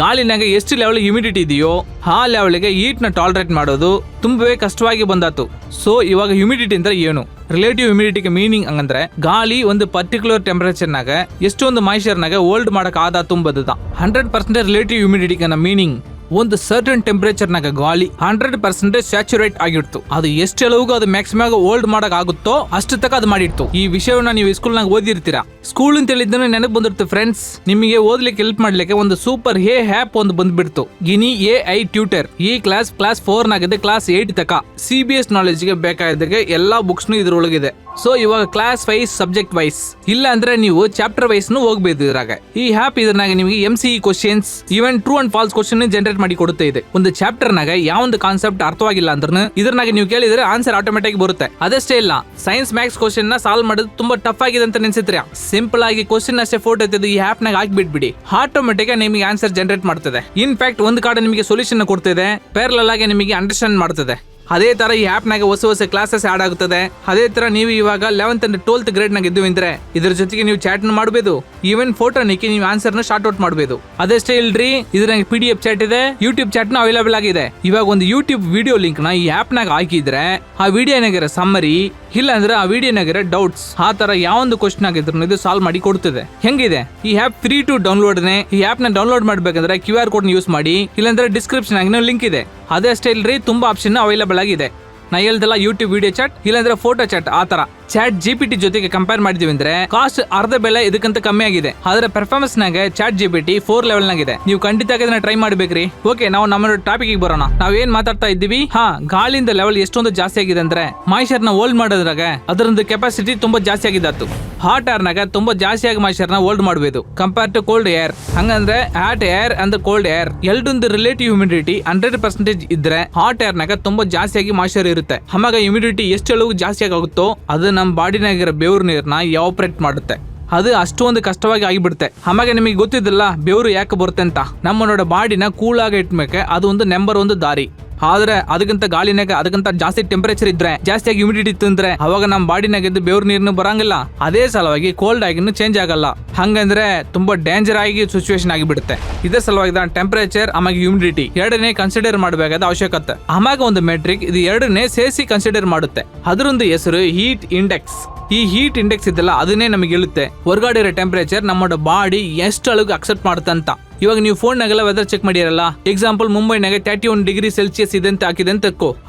ಗಾಳಿನಾಗ ಎಷ್ಟು ಲೆವೆಲ್ ಹ್ಯುಮಿಡಿಟಿ ಇದೆಯೋ, ಆ ಲೆವೆಲ್ಗೆ ನ ಟಾಲರೇಟ್ ಮಾಡೋದು ತುಂಬವೇ ಕಷ್ಟವಾಗಿ ಬಂದಾತು ಸೊ ಇವಾಗ ಹ್ಯುಮಿಡಿಟಿ ಅಂದ್ರೆ ಏನು? ರಿಲೇಟಿವ್ ಹ್ಯುಮಿಡಿಟಿಗೆ ಮೀನಿಂಗ್ ಹಂಗಂದ್ರೆ, ಗಾಳಿ ಒಂದು ಪರ್ಟಿಕ್ಯುಲರ್ ಟೆಂಪರೇಚರ್ನಾಗ ಎಷ್ಟೊಂದು ಮಾಯಿಶ್ಚರ್ನಾಗ ಹೋಲ್ಡ್ ಮಾಡಕ್ ಆದ ತುಂಬದ ಹಂಡ್ರೆಡ್ ಪರ್ಸೆಂಟ್ ರಿಲೇಟಿವ್ ಹ್ಯುಮಿಡಿಟಿಗೆ ಮೀನಿಂಗ್ ಒಂದು ಸರ್ಟನ್ ಟೆಂಪರೇಚರ್ನಾಗ ಗಾಳಿ ಹಂಡ್ರೆಡ್ ಪರ್ಸೆಂಟೇಜ್ ಸ್ಯಾಚುರೇಟ್ ಆಗಿಡ್ತು. ಅದು ಎಷ್ಟೆಲ್ಲವೂ ಅದು ಮ್ಯಾಕ್ಸಿಮಮ್ ಹೋಲ್ಡ್ ಮಾಡಕ್ ಆಗುತ್ತೋ ಅಷ್ಟು ತಕ ಅದು ಮಾಡಿಡ್ತು. ಈ ವಿಷಯವನ್ನ ನೀವು ಸ್ಕೂಲ್ನಾಗ ಓದಿರ್ತೀರಾ? ಸ್ಕೂಲ್ ಅಂತ ಹೇಳಿದ್ದನ್ನು ನೆನಪು ಬಂದಿರುತ್ತೆ ಫ್ರೆಂಡ್ಸ್ ನಿಮಗೆ ಓದ್ಲಿಕ್ಕೆ ಹೆಲ್ಪ್ ಮಾಡ್ಲಿಕ್ಕೆ ಒಂದು ಸೂಪರ್ ಹೇ ಹ್ಯಾಪ್ ಒಂದು ಬಂದ್ಬಿಡ್ತು. ಗಿನಿ ಎ ಐ ಟ್ಯೂಟರ್ ಈ ಕ್ಲಾಸ್ ಕ್ಲಾಸ್ ಫೋರ್ ನಾಗಿದೆ ಕ್ಲಾಸ್ ಏಟ್ ತಕ. ಸಿ ಬಿ ಎಸ್ ನಾಲೆಜ್ಗೆ ಬೇಕಾದಾಗ ಎಲ್ಲಾ ಬುಕ್ಸ್ನು ಇದ್ರೊಳಗಿದೆ. ಸೊ ಇವಾಗ ಕ್ಲಾಸ್ ವೈಸ್ ಸಬ್ಜೆಕ್ಟ್ ವೈಸ್ ಇಲ್ಲ ಅಂದ್ರೆ ನೀವು ಚಾಪ್ಟರ್ ವೈಸ್ ಹೋಗ್ಬೇಕು ಇದ್ರಾಗ. ಈ ಹ್ಯಾಪ್ ಇದ್ರಾಗ ನಿಮಗೆ M C questions even true and false question generate ಮಾಡಿ ಕೊಡುತ್ತೆ ಇದೆ. ಒಂದು ಚಾಪ್ಟರ್ ನಾಗ ಯಾವೊಂದು ಕಾನ್ಸೆಪ್ಟ್ ಅರ್ಥವಾಗಿಲ್ಲ ಅಂದ್ರೆ ಇದ್ರಾಗ ನೀವು ಕೇಳಿದ್ರೆ ಆನ್ಸರ್ ಆಟೋಮೆಟಿಕ್ ಬರುತ್ತೆ. ಅದಷ್ಟೇ ಇಲ್ಲ. ಸೈನ್ಸ್ ಮ್ಯಾಥ್ಸ್ ಕ್ವಶನ್ನ ಸಾಲ್ವ್ ಮಾಡೋದು ತುಂಬಾ ಟಫ್ ಆಗಿದೆ ಅಂತ ನೆನ್ಸಿದ್ರೆ ಸಿಂಪಲ್ ಆಗಿ ಕ್ವಶನ್ ಅಷ್ಟೇ ಫೋಟೋ ತೆಗೆದು ಈ ಆಪ್ ನಾಗ ಹಾಕ್ಬಿಟ್ಬಿಡಿ ಆಟೋಮೆಟಿಕ್ ನಿಮಗೆ ಆನ್ಸರ್ ಜನರೇಟ್ ಮಾಡ್ತದೆ. ಇನ್ಫ್ಯಾಕ್ಟ್ ಒಂದು ಕಾರ್ಡ್ ನಿಮಗೆ ಸೊಲ್ಯೂಷನ್ ಕೊಡ್ತಿದೆ. ಪೇರ್ಲಲ್ ಆಗಿ ನಿಮಗೆ ಅಂಡರ್ಸ್ಟ್ಯಾಂಡ್ ಮಾಡ್ತದೆ. ಅದೇ ತರ ಈ ಆಪ್ ನಾಗ ಹೊಸ ಹೊಸ ಕ್ಲಾಸಸ್ ಆಡ್ ಆಗುತ್ತದೆ. ಅದೇ ತರ ನೀವು ಇವಾಗ ಲೆವೆಂತ್ ಅಂಡ್ ಟ್ವೆಲ್ತ್ ಗ್ರೇಡ್ ನಾಗ ಇದ್ದು ಅಂದ್ರೆ, ಇದ್ರ ಜೊತೆಗೆ ನೀವು ಚಾಟ್ ಮಾಡಬಹುದು ಈವನ್ ಫೋಟೋ ನಿಕ್ಕಿ ನೀವು ಆನ್ಸರ್ನ ಶಾರ್ಟ್ ಔಟ್ ಮಾಡಬಹುದು ಅದಷ್ಟೇ ಇಲ್ರಿ ಇದ್ರ ಪಿ ಡಿ ಎಫ್ ಚಾಟ್ ಇದೆ ಯೂಟ್ಯೂಬ್ ಚಾಟ್ನ ಅವೈಲೇಬಲ್ ಆಗಿದೆ. ಇವಾಗ ಒಂದು ಯೂಟ್ಯೂಬ್ ವಿಡಿಯೋ ಲಿಂಕ್ನ ಈ ಆಪ್ ನಾಗ ಹಾಕಿದ್ರೆ, ಆ ವಿಡಿಯೋನಾಗಿರೋ ಸಮ್ಮರಿ ಇಲ್ಲ ಅಂದ್ರೆ ಆ ವಿಡಿಯೋನಾಗಿರೋ ಡೌಟ್ಸ್ ಆ ತರ ಯಾವೊಂದು ಕ್ವಶನ್ ಆಗಿದ್ರು ಇದು ಸಾಲ್ವ್ ಮಾಡಿ ಕೊಡ್ತದೆ. ಹೆಂಗಿದೆ? ಈ ಆಪ್ ಫ್ರೀ ಟು ಡೌನ್ಲೋಡ್ ಈ ಆಪ್ನ ಡೌನ್ಲೋಡ್ ಮಾಡ್ಬೇಕಂದ್ರೆ ಕ್ಯೂ ಆರ್ ಕೋಡ್ ಯೂಸ್ ಮಾಡಿ, ಇಲ್ಲಾಂದ್ರೆ ಡಿಸ್ಕ್ರಿಪ್ಷನ್ ಆಗಿ ಲಿಂಕ್ ಇದೆ. ಅದೇ ಅಷ್ಟೇ ಇಲ್ರಿ ತುಂಬಾ ಆಪ್ಷನ್ ಅವೈಲೇಬಲ್ ಆಗಿದೆ. ನಾ ಹೇಳ್ದಲ್ಲ ಯೂಟ್ಯೂಬ್ ವಿಡಿಯೋ ಚಾಟ್ ಇಲ್ಲಾಂದ್ರೆ ಫೋಟೋ ಚಾಟ್ ಆ ತರ ಚಾಟ್ ಜಿ ಪಿ ಟಿ ಜೊತೆಗೆ ಕಂಪೇರ್ ಮಾಡಿದೀವಿ ಅಂದ್ರೆ ಕಾಸ್ಟ್ ಅರ್ಧ ಬೆಲೆ ಇದಕ್ಕಂತ ಕಮ್ಮಿ ಆಗಿದೆ. ಆದ್ರೆ ಪರ್ಫಾರ್ಮೆನ್ಸ್ ನಾಗ chat G P T four level ನಾಗಿದೆ. ನೀವು ಖಂಡಿತ ಇದನ್ನ ಟ್ರೈ ಮಾಡ್ಬೇಕ್ರಿ. ಓಕೆ ನಾವು ನಮ್ಮ ಟಾಪಿಕ್ ಬರೋಣ. ನಾವ್ ಏನ್ ಮಾತಾಡ್ತಾ ಇದ್ದೀವಿ? ಹಾ, ಗಾಳಿಯಿಂದ ಲೆವೆಲ್ ಎಷ್ಟೊಂದು ಜಾಸ್ತಿ ಆಗಿದೆ ಅಂದ್ರೆ ಮಾಯಿಶ್ಚರ್ನ ಹೋಲ್ಡ್ ಮಾಡೋದ್ರಾಗ ಅದರದ್ದು ಕೆಪಾಸಿಟಿ ತುಂಬಾ ಜಾಸ್ತಿ ಆಗಿದ್ದು ಹಾಟ್ ಏರ್ ನಾಗ ತುಂಬಾ ಜಾಸ್ತಿಯಾಗಿ ಮಾಯಿಶ್ಚರ್ನ ಹೋಲ್ಡ್ ಮಾಡಬಹುದು ಕಂಪೇರ್ ಟು ಕೋಲ್ಡ್ ಏರ್ ಹಂಗಂದ್ರೆ ಹಾಟ್ ಏರ್ ಅಂದ್ರೆ ಕೋಲ್ಡ್ ಏರ್ ಎಲ್ಡೊಂದು ರಿಲೇಟಿವ್ ಹ್ಯೂಮಿಡಿಟಿ ಹಂಡ್ರೆಡ್ ಪರ್ಸೆಂಟೇಜ್ ಇದ್ರೆ ಹಾಟ್ ಏರ್ ನಾಗ ತುಂಬಾ ಜಾಸ್ತಿ ಆಗಿ ಇರುತ್ತೆ. ಆವಾಗ ಇಮ್ಯುನಿಟಿ ಎಷ್ಟು ಜಾಸ್ತಿ ಆಗುತ್ತೋ ಅದು ನಮ್ಮ ಬಾಡಿನಾಗಿರೋ ಬೆವ್ರ ನೀರನ್ನ ಆಪರೇಟ್ ಮಾಡುತ್ತೆ. ಅದು ಅಷ್ಟೊಂದು ಕಷ್ಟವಾಗಿ ಆಗಿಬಿಡುತ್ತೆ. ಆಮೇಲೆ ನಿಮಗೆ ಗೊತ್ತಿದ್ದಲ್ಲ ಬೆವರು ಯಾಕೆ ಬರುತ್ತೆ ಅಂತ. ನಮ್ಮ ಬಾಡಿನ ಕೂಲಾಗಿ ಇಟ್ಮೇಕೆ ಅದು ಒಂದು ನಂಬರ್ ಒಂದು ದಾರಿ. ಆದ್ರೆ ಅದಕ್ಕಿಂತ ಗಾಳಿನಾಗ, ಅದಕ್ಕಿಂತ ಜಾಸ್ತಿ ಟೆಂಪರೇಚರ್ ಇದ್ರೆ, ಜಾಸ್ತಿಯಾಗಿ ಹ್ಯೂಮಿಡಿಟಿ ತಿಂದ್ರೆ ಅವಾಗ ನಮ್ಮ ಬಾಡಿನಾಗ ಇದ್ದು ಬೆವ್ರ ನೀರ್ನು ಬರಂಗಿಲ್ಲ. ಅದೇ ಸಲುವಾಗಿ ಕೋಲ್ಡ್ ಆಗಿನೂ ಚೇಂಜ್ ಆಗಲ್ಲ. ಹಂಗಂದ್ರೆ ತುಂಬಾ ಡೇಂಜರ್ ಆಗಿ ಸಿಚುವೇಶನ್ ಆಗಿಬಿಡುತ್ತೆ. ಇದೇ ಸಲುವಾಗಿ ಟೆಂಪರೇಚರ್ ಆಮೇಲೆ ಹ್ಯೂಮಿಡಿಟಿ ಎರಡನೇ ಕನ್ಸಿಡರ್ ಮಾಡಬೇಕಾದ ಅವಶ್ಯಕತೆ. ಆಮ್ಯಾಗ ಒಂದು ಮೆಟ್ರಿಕ್ ಇದು ಎರಡನೇ ಸೇಸಿ ಕನ್ಸಿಡರ್ ಮಾಡುತ್ತೆ. ಅದರೊಂದು ಹೆಸರು ಹೀಟ್ ಇಂಡೆಕ್ಸ್ ಈ ಹೀಟ್ ಇಂಡೆಕ್ಸ್ ಇದೆಲ್ಲ ಅದನ್ನೇ ನಮಗೆ ಹೇಳುತ್ತೆ. ಹೊರಗಡೆ ಇರೋ ಟೆಂಪರೇಚರ್ ನಮ್ಮ ಬಾಡಿ ಎಷ್ಟು ಅಳಗ್ ಅಕ್ಸೆಪ್ಟ್ ಮಾಡುತ್ತೆ ಅಂತ ಇವಾಗ ನೀವು ಫೋನ್ನಾಗೆಲ್ಲ ವೆದರ್ ಚೆಕ್ ಮಾಡಿರಲ್ಲ? ಎಕ್ಸಾಂಪಲ್ ಮುಂಬೈನಾಗ ತರ್ಟಿ ಒನ್ ಡಿಗ್ರಿ ಸೆಲ್ಸಿಯಸ್ ಇದೆ ಅಂತ ಹಾಕಿದೆ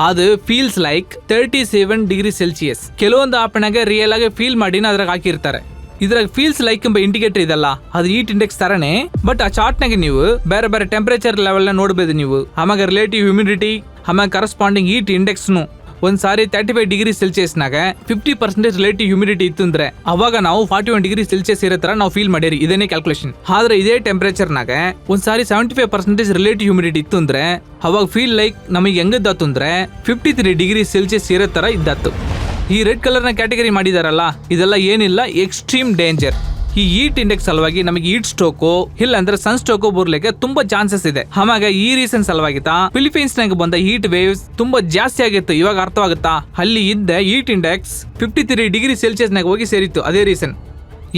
ಅದು feels like thirty seven degree Celsius ಕೆಲವೊಂದು ಆಪಣಾಗ ರಿಯಲ್ ಆಗಿ ಫೀಲ್ ಮಾಡಿ ಅದ್ರಾಗ ಹಾಕಿರ್ತಾರೆ. ಇದ್ರಾಗ ಫೀಲ್ಸ್ ಲೈಕ್ ಎಂಬ ಇಂಡಿಕೇಟರ್ ಇದಲ್ಲ. ಅದು ಹೀಟ್ ಇಂಡೆಕ್ಸ್ ತರನೇ. ಬಟ್ ಆ ಚಾರ್ಟ್ನಾಗ ನೀವು ಬೇರೆ ಬೇರೆ ಟೆಂಪರೇಚರ್ ಲೆವೆಲ್ ನೋಡಬಹುದು ನೀವು. ಆಮ್ಯಾಗ ರಿಲೇಟಿವ್ ಹ್ಯೂಮಿಡಿಟಿ ಆಮ್ಯಾಗ ಕರೆಸ್ಪಾಂಡಿಂಗ್ ಹೀಟ್ ಇಂಡೆಕ್ಸ್ನು ಒಂದ್ ಸಾರಿ ತರ್ಟಿ ಫೈವ್ ಡಿಗ್ರಿ ಸೆಲ್ಸಿಯಸ್ನಾಗ ಫಿಫ್ಟಿ ಪರ್ಸೆಂಟೇಜ್ ರಿಲೇಟಿವ್ ಹ್ಯೂಮಿಡಿಟಿ ಇತ್ತು ಅಂದ್ರೆ ಅವಾಗ ನಾವು ಫಾರ್ಟಿ ಒನ್ ಡಿಗ್ರಿ ಸೆಲ್ಸಿಯಸ್ ಇರೋ ತರ ನಾವು ಫೀಲ್ ಮಾಡಿರಿ, ಇದನ್ನೇ ಕ್ಯಾಲ್ಕುಲೇಷನ್ ಆದ್ರೆ ಇದೇ ಟೆಂಪರೇಚರ್ನಾಗ ಒಂದ್ ಸಾರಿ seventy five percentage relative humidity ಇತ್ತು ಅಂದ್ರೆ ಅವಾಗ ಫೀಲ್ ಲೈಕ್ ನಮಗೆ ಹೆಂಗದ್ದಾತು ಅಂದ್ರೆ ಫಿಫ್ಟಿ ತ್ರೀ ಡಿಗ್ರಿ ಸೆಲ್ಸಿಯಸ್ ಇರೋ ತರ ಇದ್ದಾತು. ಈ ರೆಡ್ ಕಲರ್ನ ಕ್ಯಾಟಗರಿ ಮಾಡಿದಾರಲ್ಲ, ಇದೆಲ್ಲ ಏನಿಲ್ಲ ಎಕ್ಸ್ಟ್ರೀಮ್ ಡೇಂಜರ್ ಈ ಹೀಟ್ ಇಂಡೆಕ್ಸ್ ಸಲುವಾಗಿ ನಮಗೆ ಹೀಟ್ ಸ್ಟೋಕು ಇಲ್ಲ ಅಂದ್ರೆ ಸನ್ ಸ್ಟೋಕು ಬರ್ಲಿಕ್ಕೆ ತುಂಬಾ ಚಾನ್ಸಸ್ ಇದೆ. ಆವಾಗ ಈ ರೀಸನ್ ಸಲುವಾಗಿತ್ತಾ ಫಿಲಿಪೀನ್ಸ್ ನಾಗ ಬಂದ ಹೀಟ್ ವೇವ್ಸ್ ತುಂಬಾ ಜಾಸ್ತಿ ಆಗಿತ್ತು. ಇವಾಗ ಅರ್ಥವಾಗುತ್ತಾ? ಅಲ್ಲಿ ಇದ್ದ heat index fifty three degree Celsius ನಾಗ ಹೋಗಿ ಸೇರಿತ್ತು. ಅದೇ ರೀಸನ್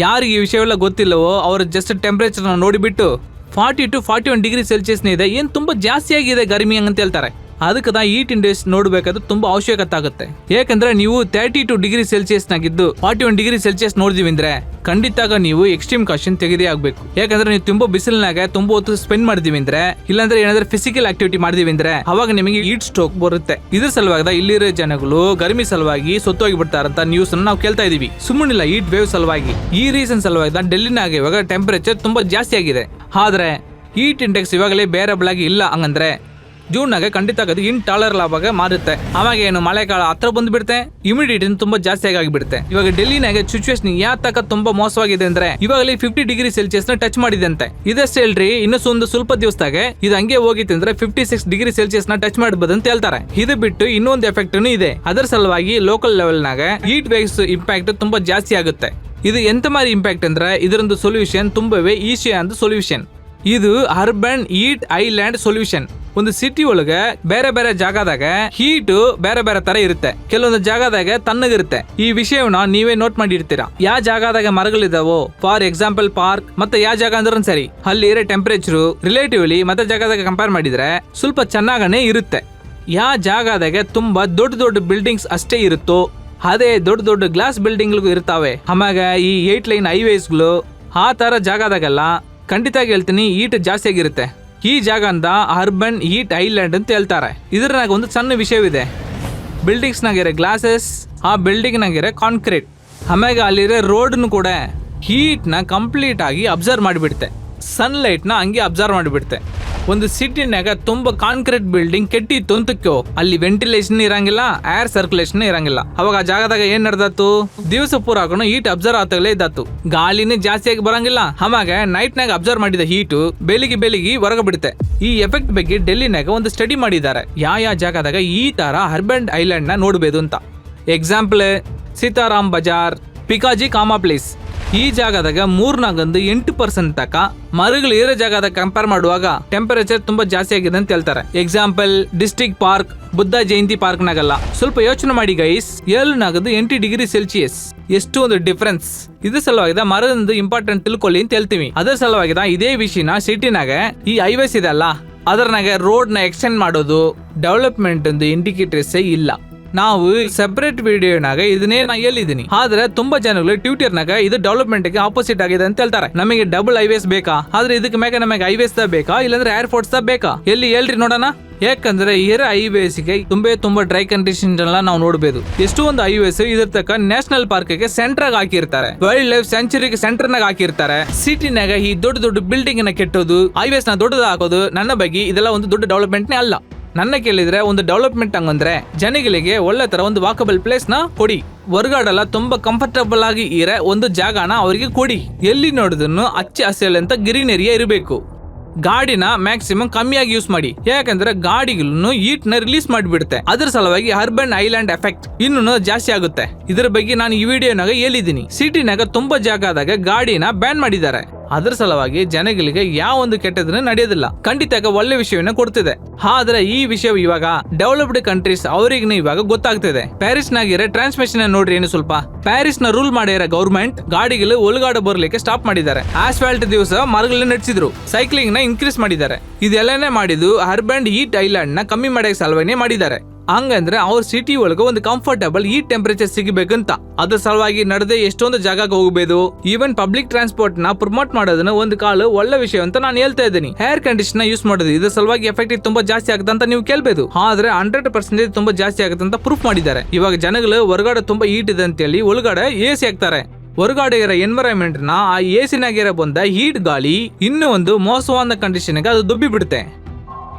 ಯಾರಿಗೆ ಈ ವಿಷಯವೆಲ್ಲ ಗೊತ್ತಿಲ್ಲವೋ, ಅವ್ರ ಜಸ್ಟ್ ಟೆಂಪರೇಚರ್ ನೋಡಿಬಿಟ್ಟು forty to forty one degree Celsius ಇದೆ. ಏನು ತುಂಬಾ ಜಾಸ್ತಿ ಆಗಿದೆ ಗರ್ಮಿ ಅಂತ ಹೇಳ್ತಾರೆ. ಅದಕ್ಕೆ ನಾ ಇಂಡೆಕ್ಸ್ ನೋಡಬೇಕಾದ್ರೆ ತುಂಬಾ ಅವಶ್ಯಕತೆ ಆಗುತ್ತೆ ಯಾಕಂದ್ರೆ ನೀವು ತರ್ಟಿ ಟು ಡಿಗ್ರಿ ಸೆಲ್ಸಿಯಸ್ ನಾಗಿದ್ದು ಫಾರ್ಟಿ ಒನ್ ಡಿಗ್ರಿ ಸೆಲ್ಸಿಯಸ್ ನೋಡಿದೀವಿ ಅಂದ್ರೆ ಖಂಡಿತಾಗ ನೀವು ಎಕ್ಸ್ಟ್ರೀಮ್ ಕಾಶನ್ ತೆಗೆದೇ ಆಗ್ಬೇಕು. ಯಾಕಂದ್ರೆ ನೀವು ತುಂಬಾ ಬಿಸಿಲಿನಾಗ ತುಂಬಾ ಹೊತ್ತು ಸ್ಪೆಂಡ್ ಮಾಡಿದೀವಿ ಅಂದ್ರೆ ಇಲ್ಲಾಂದ್ರೆ ಏನಾದ್ರೆ ಫಿಸಿಕಲ್ ಆಕ್ಟಿವಿಟಿ ಮಾಡಿದೀವಿ ಅಂದ್ರೆ ಅವಾಗ ನಿಮಗೆ ಹೀಟ್ ಸ್ಟ್ರೋಕ್ ಬರುತ್ತೆ. ಇದ್ರ ಸಲುವಾಗಿ ಇಲ್ಲಿರೋ ಜನಗಳು ಗರ್ಮಿ ಸಲುವಾಗಿ ಸೊತ್ತೋಗಿ ಬಿಡ್ತಾರಂತ ನ್ಯೂಸ್ ನಾವು ಕೇಳ್ತಾ ಇದೀವಿ ಸುಮ್ಮನಿಲ್ಲ ಹೀಟ್ ವೇವ್ ಸಲುವಾಗಿ. ಈ ರೀಸನ್ ಸಲುವಾಗಿ ಡೆಲ್ಲಿನಾಗ ಇವಾಗ ಟೆಂಪರೇಚರ್ ತುಂಬಾ ಜಾಸ್ತಿ ಆಗಿದೆ. ಆದ್ರೆ ಹೀಟ್ ಇಂಡೆಕ್ಸ್ ಇವಾಗಲೇ ಬೇರೆ ಆಗಿ ಇಲ್ಲ ಹಂಗಂದ್ರೆ ಜೂನ್ನಾಗ ಖಂಡಿತ ಅದು ಇನ್ ಟಾಲರ್ ಲಾಭಾಗ ಮಾರುತ್ತೆ. ಅವಾಗ ಏನು ಮಳೆಗಾಲ ಹತ್ರ ಬಂದ್ಬಿಡುತ್ತೆ ಇಮಿಡಿಯೇಟ್ ತುಂಬಾ ಜಾಸ್ತಿ ಆಗಿಬಿಡುತ್ತೆ. ಇವಾಗ ಡೆಲ್ಲಿನಾಗ ಸಿಚುವೇಶನ್ ಯಾತಕ ತುಂಬಾ ಮೋಸವಾಗಿದೆ ಅಂದ್ರೆ, ಇವಾಗಲೇ ಫಿಫ್ಟಿ ಡಿಗ್ರಿ ಸೆಲ್ಸಿಯಸ್ನ ಟಚ್ ಮಾಡಿದಂತೆ ಇದಷ್ಟೇ ಇನ್ನು ಒಂದು ಸ್ವಲ್ಪ ದಿವಸದಾಗೆ ಇದು ಹಂಗೆ ಹೋಗಿತ್ತು ಅಂದ್ರೆ ಫಿಫ್ಟಿ ಸಿಕ್ಸ್ ಡಿಗ್ರಿ ಸೆಲ್ಸಿಯಸ್ನ ಟಚ್ ಮಾಡಬಹುದು ಅಂತ ಹೇಳ್ತಾರೆ. ಇದು ಬಿಟ್ಟು ಇನ್ನೊಂದು ಎಫೆಕ್ಟ್ ಇದೆ. ಅದರ ಸಲುವಾಗಿ ಲೋಕಲ್ ಲೆವೆಲ್ ನಾಗ ಹೀಟ್ ವೇವ್ಸ್ ಇಂಪ್ಯಾಕ್ಟ್ ತುಂಬಾ ಜಾಸ್ತಿ ಆಗುತ್ತೆ. ಇದು ಎಂತ ಮಾರಿ ಇಂಪ್ಯಾಕ್ಟ್ ಅಂದ್ರೆ, ಇದರೊಂದು ಸೊಲ್ಯೂಷನ್ ತುಂಬವೇ ಈಸಿ ಅಂತ ಸೊಲ್ಯೂಷನ್ ಇದು ಅರ್ಬನ್ ಹೀಟ್ ಐಲ್ಯಾಂಡ್ ಸೊಲ್ಯೂಷನ್. ಒಂದು ಸಿಟಿ ಒಳಗೆ ಬೇರೆ ಬೇರೆ ಜಾಗದಾಗ ಹೀಟ್ ಬೇರೆ ಬೇರೆ ತರ ಇರುತ್ತೆ. ಕೆಲವೊಂದು ಜಾಗದಾಗ ತಣ್ಣಗಿರುತ್ತೆ. ಈ ವಿಷಯವನ್ನ ನೀವೇ ನೋಟ್ ಮಾಡಿರ್ತೀರಾ? ಯಾವ ಜಾಗದಾಗ ಮರಗಳಿದಾವೋ ಫಾರ್ ಎಕ್ಸಾಂಪಲ್ ಪಾರ್ಕ್ ಮತ್ತೆ ಯಾವ ಜಾಗ ಅಂದ್ರೂ ಸರಿ, ಅಲ್ಲಿ ಇರೋ ಟೆಂಪರೇಚರ್ ರಿಲೇಟಿವ್ಲಿ ಮತ್ತೆ ಜಾಗದಾಗ ಕಂಪೇರ್ ಮಾಡಿದ್ರೆ ಸ್ವಲ್ಪ ಚೆನ್ನಾಗನೇ ಇರುತ್ತೆ. ಯಾವ ಜಾಗದಾಗ ತುಂಬಾ ದೊಡ್ಡ ದೊಡ್ಡ ಬಿಲ್ಡಿಂಗ್ಸ್ ಅಷ್ಟೇ ಇರುತ್ತೋ, ಅದೇ ದೊಡ್ಡ ದೊಡ್ಡ ಗ್ಲಾಸ್ ಬಿಲ್ಡಿಂಗ್ಗಳು ಇರ್ತಾವೆ. ಆಮ್ಯಾಗ ಈ ಏಟ್ ಲೈನ್ ಹೈವೇಸ್ಗಳು ಆ ತರ ಜಾಗದಾಗೆಲ್ಲ ಖಂಡಿತ ಹೇಳ್ತೀನಿ ಹೀಟ್ ಜಾಸ್ತಿ ಆಗಿರುತ್ತೆ. ಈ ಜಾಗ ಅಂತ ಅರ್ಬನ್ ಹೀಟ್ ಐಲ್ಯಾಂಡ್ ಅಂತ ಹೇಳ್ತಾರೆ. ಇದ್ರಾಗ ಒಂದು ಸಣ್ಣ ವಿಷಯವಿದೆ. ಬಿಲ್ಡಿಂಗ್ಸ್ನಾಗಿರೋ ಗ್ಲಾಸಸ್ ಆ ಬಿಲ್ಡಿಂಗ್ನಾಗಿರೋ ಕಾಂಕ್ರೀಟ್ ಆಮೇಲೆ ಅಲ್ಲಿರೋ ರೋಡ್ನು ಕೂಡ ಹೀಟ್ನ ಕಂಪ್ಲೀಟ್ ಆಗಿ ಅಬ್ಸರ್ವ್ ಮಾಡಿಬಿಡುತ್ತೆ. ಸನ್ಲೈಟ್ನ ಹಂಗೆ ಅಬ್ಸರ್ವ್ ಮಾಡಿಬಿಡುತ್ತೆ. ಒಂದು ಸಿಟಿನಾಗ ತುಂಬಾ ಕಾಂಕ್ರೀಟ್ ಬಿಲ್ಡಿಂಗ್ ಕೆಟ್ಟಿತ್ತು ಅಂತಕ್ಕೋ ಅಲ್ಲಿ ವೆಂಟಿಲೇಷನ್ ಇರಂಗಿಲ್ಲ ಏರ್ ಸರ್ಕ್ಯುಲೇಷನ್ ಇರಂಗಿಲ್ಲ. ಅವಾಗ ಆ ಜಾಗದಾಗ ಏನ್ ನಡೆದತ್ತು ದಿವಸ ಪೂರಾಕನು ಹೀಟ್ ಅಬ್ಸರ್ವ್ ಆತಗಳೇ ಇದ್ದತ್ತು ಗಾಳಿನೇ ಜಾಸ್ತಿಯಾಗಿ ಬರಂಗಿಲ್ಲ. ಆವಾಗ ನೈಟ್ನಾಗ ಅಬ್ಸರ್ವ್ ಮಾಡಿದ ಹೀಟು ಬೆಳಿಗ್ಗೆ ಬೆಳಿಗ್ಗೆ ಹೊರಗೆ ಬಿಡುತ್ತೆ. ಈ ಎಫೆಕ್ಟ್ ಬಗ್ಗೆ ಡೆಲ್ಲಿನಾಗ ಒಂದು ಸ್ಟಡಿ ಮಾಡಿದ್ದಾರೆ. ಯಾವ ಯಾವ ಜಾಗದಾಗ ಈ ತರ ಹರ್ಬೆಂಡ್ ಐಲ್ಯಾಂಡ್ನ ನೋಡಬಹುದು ಅಂತ. ಎಕ್ಸಾಂಪಲ್ ಸೀತಾರಾಮ್ ಬಜಾರ್ ಪಿಕಾಜಿ ಕಾಮಾ ಪ್ಲೇಸ್ ಈ ಜಾಗದಾಗ ಮೂರ್ನಾಗಂದು ಎಂಟು ಪರ್ಸೆಂಟ್ ತಕ ಮರಗಳು ಇರೋ ಜಾಗದ ಕಂಪೇರ್ ಮಾಡುವಾಗ ಟೆಂಪರೇಚರ್ ತುಂಬಾ ಜಾಸ್ತಿ ಆಗಿದೆ ಅಂತ ಹೇಳ್ತಾರೆ. Example district park Buddha Jayanti park ನಾಗಲ್ಲ. ಸ್ವಲ್ಪ ಯೋಚನೆ ಮಾಡಿ ಗೈಸ್ ಏಳ್ನಾಗದು ಎಂಟು ಡಿಗ್ರಿ ಸೆಲ್ಸಿಯಸ್ ಎಷ್ಟು ಒಂದು ಡಿಫ್ರೆನ್ಸ್ ಇದ್ರ ಸಲುವಾಗಿದ ಮರದೊಂದು ಇಂಪಾರ್ಟೆಂಟ್ ತಿಳ್ಕೊಳ್ಳಿ ಅಂತ ಹೇಳ್ತೀವಿ. ಅದರ ಸಲುವಾಗಿದ ಇದೇ ವಿಷಯನ ಸಿಟಿನಾಗ ಈ ಹೈವೇಸ್ ಇದೆ ಅಲ್ಲ ಅದರ್ನಾಗ ರೋಡ್ನ ಎಕ್ಸ್ಟೆಂಡ್ ಮಾಡೋದು ಡೆವಲಪ್ಮೆಂಟ್ ಒಂದು ಇಂಡಿಕೇಟರ್ಸೇ ಇಲ್ಲ. ನಾವು ಸೆಪರೇಟ್ ವಿಡಿಯೋನಾಗ ಇದನ್ನೇ ನಾ ಹೇಳಿದೀನಿ ಆದ್ರೆ ತುಂಬಾ ಜನಗಳು ಟ್ವಿಟರ್ನಾಗ ಇದು ಡೆವಲಪ್ಮೆಂಟ್ಗೆ ಆಪೋಸಿಟ್ ಆಗಿದೆ ಅಂತ ಹೇಳ್ತಾರೆ. ನಮಗೆ ಡಬಲ್ ಹೈವೇಸ್ ಬೇಕಾ? ಆದ್ರೆ ಇದಕ್ಕೆ ಮೇಲೆ ನಮಗೆ ಹೈವೇಸ್ ಬೇಕಾ? ಇಲ್ಲಾಂದ್ರೆ ಏರ್ಫೋರ್ಟ್ಸ್ ಬೇಕಾ? ಎಲ್ಲಿ ಹೇಳ್ರಿ ನೋಡೋಣ? ಯಾಕಂದ್ರೆ ಇರ ಹೈವೇಸ್ಗೆ ತುಂಬಾ ತುಂಬಾ ಡ್ರೈ ಕಂಡೀಷನ್ ಎಲ್ಲ ನಾವು ನೋಡಬಹುದು ಎಷ್ಟು ಒಂದು ಹೈವೇಸ್ ಇದ್ರ ತಕ್ಕ ನ್ಯಾಷನಲ್ ಪಾರ್ಕ್ಗೆ ಸೆಂಟರ್ ಹಾಕಿರ್ತಾರೆ. ವೈಲ್ಡ್ ಲೈಫ್ ಸೆಂಚುರಿ ಸೆಂಟರ್ ನಾಗ ಹಾಕಿರ್ತಾರೆ. ಸಿಟಿನಾಗ ಈ ದೊಡ್ಡ ದೊಡ್ಡ ಬಿಲ್ಡಿಂಗ್ನ ಕೆಟ್ಟೋದು ಹೈವೇಸ್ನ ದೊಡ್ಡದು ಹಾಕೋದು ನನ್ನ ಬಗ್ಗೆ ಇದೆಲ್ಲ ಒಂದು ದೊಡ್ಡ ಡೆವಲಪ್ಮೆಂಟ್ನೇ ಅಲ್ಲ. ನನ್ನ ಕೇಳಿದ್ರೆ ಒಂದು ಡೆವಲಪ್ಮೆಂಟ್ ಹಂಗಂದ್ರೆ ಜನಗಳಿಗೆ ಒಳ್ಳೆ ತರ ಒಂದು ವಾಕಬಲ್ ಪ್ಲೇಸ್ನ ಕೊಡಿ. ಹೊರಗಡೆಲ್ಲ ತುಂಬಾ ಕಂಫರ್ಟಬಲ್ ಆಗಿ ಇರೋ, ಒಂದು ಜಾಗನ ಅವರಿಗೆ ಕೊಡಿ. ಎಲ್ಲಿ ನೋಡಿದ್ರು ಅಚ್ಚ ಹಸಿರು ಅಂತ ಏರಿಯಾ ಇರಬೇಕು. ಗಾಡಿನ ಮ್ಯಾಕ್ಸಿಮಮ್ ಕಮ್ಮಿಯಾಗಿ ಯೂಸ್ ಮಾಡಿ. ಯಾಕಂದ್ರೆ ಗಾಡಿಗಳನ್ನು ಹೀಟ್ನ ರಿಲೀಸ್ ಮಾಡಿಬಿಡುತ್ತೆ. ಅದ್ರ ಸಲುವಾಗಿ ಅರ್ಬನ್ ಐಲ್ಯಾಂಡ್ ಎಫೆಕ್ಟ್ ಇನ್ನೂ ಜಾಸ್ತಿ ಆಗುತ್ತೆ. ಇದ್ರ ಬಗ್ಗೆ ನಾನು ಈ ವಿಡಿಯೋನಾಗ ಹೇಳಿದ್ದೀನಿ. ಸಿಟಿನಾಗ ತುಂಬಾ ಜಾಗ ಆದಾಗ ಗಾಡಿನ ಬ್ಯಾನ್ ಮಾಡಿದ್ದಾರೆ. ಅದ್ರ ಸಲುವಾಗಿ ಜನಗಳಿಗೆ ಯಾವ ಒಂದು ಕೆಟ್ಟದನ್ನ ನಡೆಯೋದಿಲ್ಲ. ಖಂಡಿತ ಒಳ್ಳೆ ವಿಷಯವನ್ನ ಕೊಡ್ತಿದೆ. ಆದ್ರೆ ಈ ವಿಷಯ ಇವಾಗ ಡೆವಲಪ್ಡ್ ಕಂಟ್ರೀಸ್ ಅವರಿಗೆ ಇವಾಗ ಗೊತ್ತಾಗ್ತಿದೆ. ಪ್ಯಾರಿಸ್ ನಾಗಿರೋ ಟ್ರಾನ್ಸ್ಮಿಷನ್ ನೋಡ್ರಿ ಏನು ಸ್ವಲ್ಪ. ಪ್ಯಾರಿಸ್ನ ರೂಲ್ ಮಾಡಿರೋ ಗೌರ್ಮೆಂಟ್ ಗಾಡಿಗಳು ಒಳಗಾಡ ಬರ್ಲಿಕ್ಕೆ ಸ್ಟಾಪ್ ಮಾಡಿದ್ದಾರೆ. ಆಸ್ಫಾಲ್ಟ್ ದಿವಸ ಮರಗಳನ್ನ ನಡೆಸಿದ್ರು. ಸೈಕ್ಲಿಂಗ್ನ ಇನ್ಕ್ರೀಸ್ ಮಾಡಿದ್ದಾರೆ. ಇದೆಲ್ಲನೇ ಮಾಡಿದ್ದು ಅರ್ಬನ್ ಈಟ್ ಐಲ್ಯಾಂಡ್ನ ಕಮ್ಮಿ ಮಾಡಕ್ಕೆ ಸಲುವಾಗಿ ಮಾಡಿದ್ದಾರೆ. ಹಂಗಂದ್ರೆ ಅವ್ರ ಸಿಟಿ ಒಳಗೆ ಒಂದು ಕಂಫರ್ಟಬಲ್ ಈ ಟೆಂಪರೇಚರ್ ಸಿಗಬೇಕಂತ. ಅದ್ರ ಸಲುವಾಗಿ ನಡೆದೇ ಎಷ್ಟೊಂದು ಜಾಗಕ್ಕೆ ಹೋಗಬೇಕು ಈವನ್ ಪಬ್ಲಿಕ್ ಟ್ರಾನ್ಸ್ಪೋರ್ಟ್ನ ಪ್ರಮೋಟ್ ಮಾಡೋದನ್ನ ಒಂದು ಕಾಲು ಒಳ್ಳೆ ವಿಷಯ ಅಂತ ನಾನು ಹೇಳ್ತಾ ಇದ್ದೀನಿ. ಏರ್ ಕಂಡೀಷನ್ ಯೂಸ್ ಮಾಡೋದು ಇದ್ರ ಸಲುವಾಗಿ ಎಫೆಕ್ಟ್ ತುಂಬಾ ಜಾಸ್ತಿ ಆಗುತ್ತೆ ಅಂತ ನೀವು ಕೇಳ್ಬೋದು. ಆದ್ರೆ ಹಂಡ್ರೆಡ್ ಪರ್ಸೆಂಟೇಜ್ ತುಂಬಾ ಜಾಸ್ತಿ ಆಗುತ್ತೆ ಅಂತ ಪ್ರೂಫ್ ಮಾಡಿದ್ದಾರೆ. ಇವಾಗ ಜನಗಳು ಹೊರಗಡೆ ತುಂಬಾ ಹೀಟ್ ಇದೆ ಅಂತೇಳಿ ಒಳಗಡೆ ಎ ಸಿ ಹಾಕ್ತಾರೆ. ಹೊರಗಡೆ ಇರೋ ಎನ್ವೈರನ್ಮೆಂಟ್ನ ಆ ಎ ಸಿನಾಗಿರೋ ಬಂದ ಹೀಟ್ ಗಾಳಿ ಇನ್ನೂ ಒಂದು ಮೋಸವಾದ ಕಂಡೀಷನ್ ಅದು ದುಬ್ಬಿ ಬಿಡುತ್ತೆ.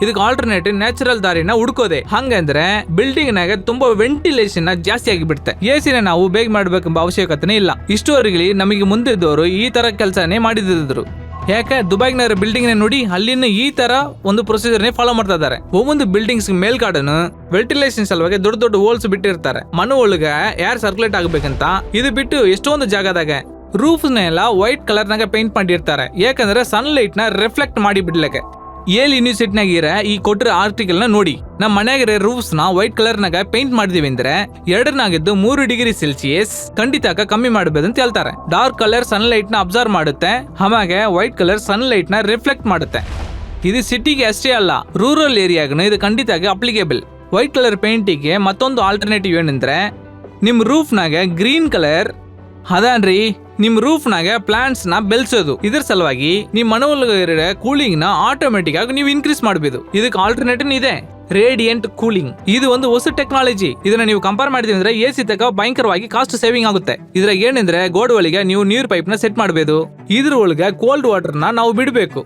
ಇದಕ್ಕೆ ಆಲ್ಟರ್ನೇಟಿವ್ ನ್ಯಾಚುರಲ್ ದಾರಿನ ಹುಡ್ಕೋದೆ. ಹಂಗಂದ್ರೆ ಬಿಲ್ಡಿಂಗ್ ನಾಗ ತುಂಬಾ ವೆಂಟಿಲೇಷನ್ ಜಾಸ್ತಿ ಆಗಿಬಿಡುತ್ತೆ. ಎಸಿನ ಸಿನ ನಾವು ಬೇಗ ಮಾಡ್ಬೇಕೆಂಬ ಅವಶ್ಯಕತೆನೇ ಇಲ್ಲ. ಇಷ್ಟುವರೆಗೆ ನಮಗೆ ಮುಂದಿದ್ದವರು ಈ ತರ ಕೆಲಸನೇ ಮಾಡಿದ್ರು ಯಾಕೆ? ದುಬೈನಗರ ಬಿಲ್ಡಿಂಗ್ ನೋಡಿ ಅಲ್ಲಿನ ಈ ತರ ಒಂದು ಪ್ರೊಸೀಜರ್ ಫಾಲೋ ಮಾಡ್ತಾ ಇದ್ದಾರೆ. ಒவ்வೊಂದು ಬಿಲ್ಡಿಂಗ್ಸ್ ಮೇಲ್ಗಾಡನು ವೆಂಟಿಲೇಷನ್ ಸಲುವಾಗಿ ದೊಡ್ಡ ದೊಡ್ಡ ಹೋಲ್ಸ್ ಬಿಟ್ಟಿರ್ತಾರೆ. ಮಣ್ಣು ಒಳಗೆ ಏರ್ ಸರ್ಕ್ಯುಲೇಟ್ ಆಗ್ಬೇಕಂತ ಇದು ಬಿಟ್ಟು ಎಷ್ಟೊಂದು ಜಾಗದಾಗ ರೂಫ್ ನೆಲ್ಲ ವೈಟ್ ಕಲರ್ ನಾಗ ಪೇಂಟ್ ಮಾಡಿರ್ತಾರೆ. ಯಾಕಂದ್ರೆ ಸನ್ಲೈಟ್ನ ರಿಫ್ಲೆಕ್ಟ್ ಮಾಡಿ ಬಿಡ್ಲಿಕ್ಕೆ ಏಲ್ ಯೂನಿವರ್ಸಿಟಿನಾಗ ಇರ ಈ ಕೊಟ್ಟಿರೋ ಆರ್ಟಿಕಲ್ನ ನೋಡಿ. ನಮ್ಮ ಮನೆಗೆ ರೂಫ್ಸ್ನ ವೈಟ್ ಕಲರ್ ನಾಗ ಪೇಂಟ್ ಮಾಡಿದೀವಿ ಅಂದ್ರೆ ಎರಡನಾಗಿದ್ದು ಮೂರು ಡಿಗ್ರಿ ಸೆಲ್ಸಿಯಸ್ ಖಂಡಿತ ಕಮ್ಮಿ ಮಾಡಬೇಕು ಅಂತ ಹೇಳ್ತಾರೆ. ಡಾರ್ಕ್ ಕಲರ್ ಸನ್ಲೈಟ್ನ ಅಬ್ಸರ್ವ್ ಮಾಡುತ್ತೆ ಆಮೇಲೆ ವೈಟ್ ಕಲರ್ ಸನ್ಲೈಟ್ನ ರಿಫ್ಲೆಕ್ಟ್ ಮಾಡುತ್ತೆ. ಇದು ಸಿಟಿಗೆ ಅಷ್ಟೇ ಅಲ್ಲ ರೂರಲ್ ಏರಿಯಾಗೂ ಇದು ಖಂಡಿತ ಅಪ್ಲಿಕೇಬಲ್ ವೈಟ್ ಕಲರ್ ಪೇಂಟಿಗೆ ಮತ್ತೊಂದು ಆಲ್ಟರ್ನೇಟಿವ್ ಏನಂದ್ರೆ ನಿಮ್ಮ ರೂಫ್ನಾಗ ಗ್ರೀನ್ ಕಲರ್ ಅದಾನ್ರಿ. ನಿಮ್ ರೂಫ್ನಾಗ ಪ್ಲಾಂಟ್ಸ್ನ ಬೆಳೆಸೋದು ಇದ್ರ ಸಲುವಾಗಿ ನಿಮ್ ಮನವೊಳಗಿರೋ ಕೂಲಿಂಗ್ನ ಆಟೋಮೆಟಿಕ್ ಆಗಿ ನೀವು ಇನ್ಕ್ರೀಸ್ ಮಾಡಬಹುದು ಇದಕ್ಕೆ ಆಲ್ಟರ್ನೇಟಿವ್ ಇದೆ. Radiant cooling. ಇದು ಒಂದು ಹೊಸ ಟೆಕ್ನಾಲಜಿ. ಇದನ್ನ ನೀವು ಕಂಪೇರ್ ಮಾಡಿದ್ವಿ ಅಂದ್ರೆ ಎ ಸಿ ತಕ ಭಯಂಕರವಾಗಿ ಕಾಸ್ಟ್ ಸೇವಿಂಗ್ ಆಗುತ್ತೆ. ಇದ್ರಾಗ ಏನಂದ್ರೆ ಗೋಡ್ ಒಳಗೆ ನೀವು ನೀರ್ ಪೈಪ್ನ ಸೆಟ್ ಮಾಡಬಹುದು ಇದ್ರ ಒಳಗೆ ಕೋಲ್ಡ್ ವಾಟರ್ನ ನಾವು ಬಿಡಬೇಕು.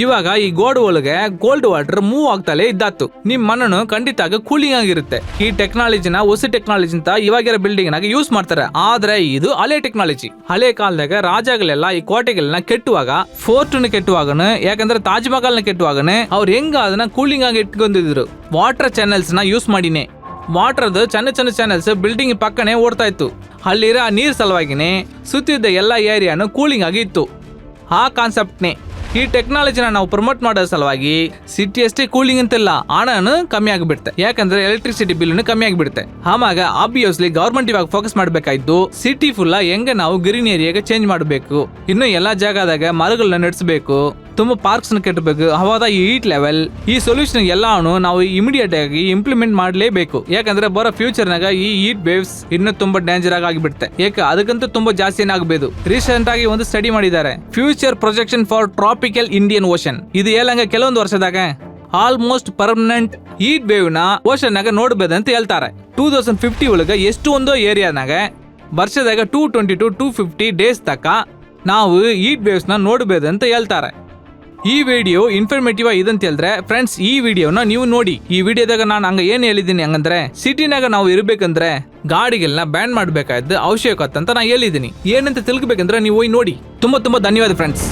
ಇವಾಗ ಈ ಗೋಡ್ ಒಳಗೆ ಕೋಲ್ಡ್ ವಾಟರ್ ಮೂವ್ ಆಗ್ತಲೇ ಇದ್ದಾತು ನಿಮ್ ಮನನು ಖಂಡಿತ ಕೂಲಿಂಗ್ ಆಗಿರುತ್ತೆ. ಈ ಟೆಕ್ನಾಲಜಿನ ಹೊಸ ಟೆಕ್ನಾಲಜಿ ಅಂತ ಇವಾಗಿರೋ ಬಿಲ್ಡಿಂಗ್ ನಾಗ ಯೂಸ್ ಮಾಡ್ತಾರೆ. ಆದ್ರೆ ಇದು ಹಳೆ ಟೆಕ್ನಾಲಜಿ ಹಳೆ ಕಾಲದಾಗ ರಾಜಗಳೆಲ್ಲ ಈ ಕೋಟೆಗಳನ್ನ ಕೆಟ್ಟುವಾಗ ಫೋರ್ಟ್ ಕೆಟ್ಟುವಾಗನು, ಯಾಕಂದ್ರೆ ತಾಜ್ ಮಹಲ್ನ ಕೆಟ್ಟುವಾಗನೆ ಅವ್ರು ಹೆಂಗ ಅದನ್ನ ಕೂಲಿಂಗ್ ಆಗಿ ಇಟ್ಕೊಂಡಿದ್ರು. ವಾಟರ್ ಚಾನೆಲ್ಸ್ನ ಯೂಸ್ ಮಾಡಿನೇ. ವಾಟರ್ದು ಚೆನ್ನ ಚೆನ್ನ ಚಾನೆಲ್ಸ್ ಬಿಲ್ಡಿಂಗ್ ಪಕ್ಕನೆ ಓಡ್ತಾ ಇತ್ತು. ಅಲ್ಲಿರೋ ನೀರ್ ಸಲುವಾಗಿನೇ ಸುತ್ತಿದ್ದ ಎಲ್ಲ ಏರಿಯಾನು ಕೂಲಿಂಗ್ ಆಗಿ ಇತ್ತು. ಆ ಕಾನ್ಸೆಪ್ಟ್ನೇ ಈ ಟೆಕ್ನಾಲಜಿನ ನಾವು ಪ್ರಮೋಟ್ ಮಾಡೋ ಸಲುವಾಗಿ ಸಿಟಿ ಅಷ್ಟೇ ಕೂಲಿಂಗ್ ಅಂತಿಲ್ಲ. ಹಣನು ಕಮ್ಮಿ ಆಗಿಬಿಡುತ್ತೆ. ಯಾಕಂದ್ರೆ ಎಲೆಕ್ಟ್ರಿಸಿಟಿ ಬಿಲ್ ಕಮ್ಮಿ ಆಗಿಬಿಡುತ್ತೆ. ಆಮಾಗ ಆಬ್ವಿಯಸ್ಲಿ ಗೌರ್ಮೆಂಟ್ ಇವಾಗ ಫೋಕಸ್ ಮಾಡಬೇಕಾಯ್ತು. ಸಿಟಿ ಫುಲ್ಲ ಹೆಂಗ ನಾವು ಗ್ರೀನ್ ಏರಿಯಾಗೆ ಚೇಂಜ್ ಮಾಡಬೇಕು. ಇನ್ನು ಎಲ್ಲಾ ಜಾಗದಾಗ ಮರಗಳನ್ನ ನಡೆಸಬೇಕು. ತುಂಬಾ ಪಾರ್ಕ್ಸ್ ಕೆಟ್ಟಬೇಕು ಅವಾದ ಈ ಹೀಟ್ ಲೆವೆಲ್ ಈ ಸೊಲ್ಯೂಷನ್ ಎಲ್ಲಾನು ನಾವು ಇಮಿಡಿಯೇಟ್ ಆಗಿ ಇಂಪ್ಲಿಮೆಂಟ್ ಮಾಡಲೇಬೇಕು. ಯಾಕಂದ್ರೆ ಬರೋ ಫ್ಯೂಚರ್ ನಾಗ ಈ ಹೀಟ್ ವೇವ್ಸ್ ಇನ್ನೂ ತುಂಬಾ ಡೇಂಜರ್ ಆಗಿ ಆಗಿಬಿಡುತ್ತೆ. ಯಾಕೆ? ಅದಕ್ಕಂತೂ ತುಂಬಾ ಜಾಸ್ತಿ ಏನಾಗಬೇಕು ರೀಸೆಂಟ್ ಆಗಿ ಒಂದು ಸ್ಟಡಿ ಮಾಡಿದ್ದಾರೆ. Future projection for tropical Indian Ocean ಇದು ಹೇಳಂಗ ಕೆಲವೊಂದು ವರ್ಷದಾಗ ಆಲ್ಮೋಸ್ಟ್ ಪರ್ಮನೆಂಟ್ ಹೀಟ್ ವೇವ್ನ ನ ಓಷನ್ ನಾಗ ನೋಡ್ಬೇದಂತ ಹೇಳ್ತಾರೆ. ಟೂ ತೌಸಂಡ್ ಫಿಫ್ಟಿ ಒಳಗ ಎಷ್ಟು ಒಂದೋ ಏರಿಯಾನಾಗ ವರ್ಷದಾಗ two twenty to two fifty days ತಕ್ಕ ನಾವು ಹೀಟ್ ವೇವ್ಸ್ನ ನೋಡ್ಬೇದಂತ ಹೇಳ್ತಾರೆ. ಈ ವಿಡಿಯೋ ಇನ್ಫಾರ್ಮೇಟಿವ್ ಇದಂತ ಹೇಳಿದ್ರೆ ಫ್ರೆಂಡ್ಸ್ ಈ ವಿಡಿಯೋನ ನೀವು ನೋಡಿ. ಈ ವಿಡಿಯೋದಾಗ ನಾನು ಹಂಗ ಏನು ಹೇಳಿದ್ದೀನಿ ಹಂಗಂದ್ರೆ ಸಿಟಿನಾಗ ನಾವು ಇರಬೇಕಂದ್ರೆ ಗಾಡಿಗಳನ್ನ ಬ್ಯಾನ್ ಮಾಡಬೇಕಾದ ಅವಶ್ಯಕತೆ ಅಂತ ನಾನು ಹೇಳಿದ್ದೀನಿ. ಏನಂತ ತಿಳ್ಕೊಬೇಕಂದ್ರೆ ನೀವು ಹೋಗಿ ನೋಡಿ. ತುಂಬಾ ತುಂಬಾ ಧನ್ಯವಾದ ಫ್ರೆಂಡ್ಸ್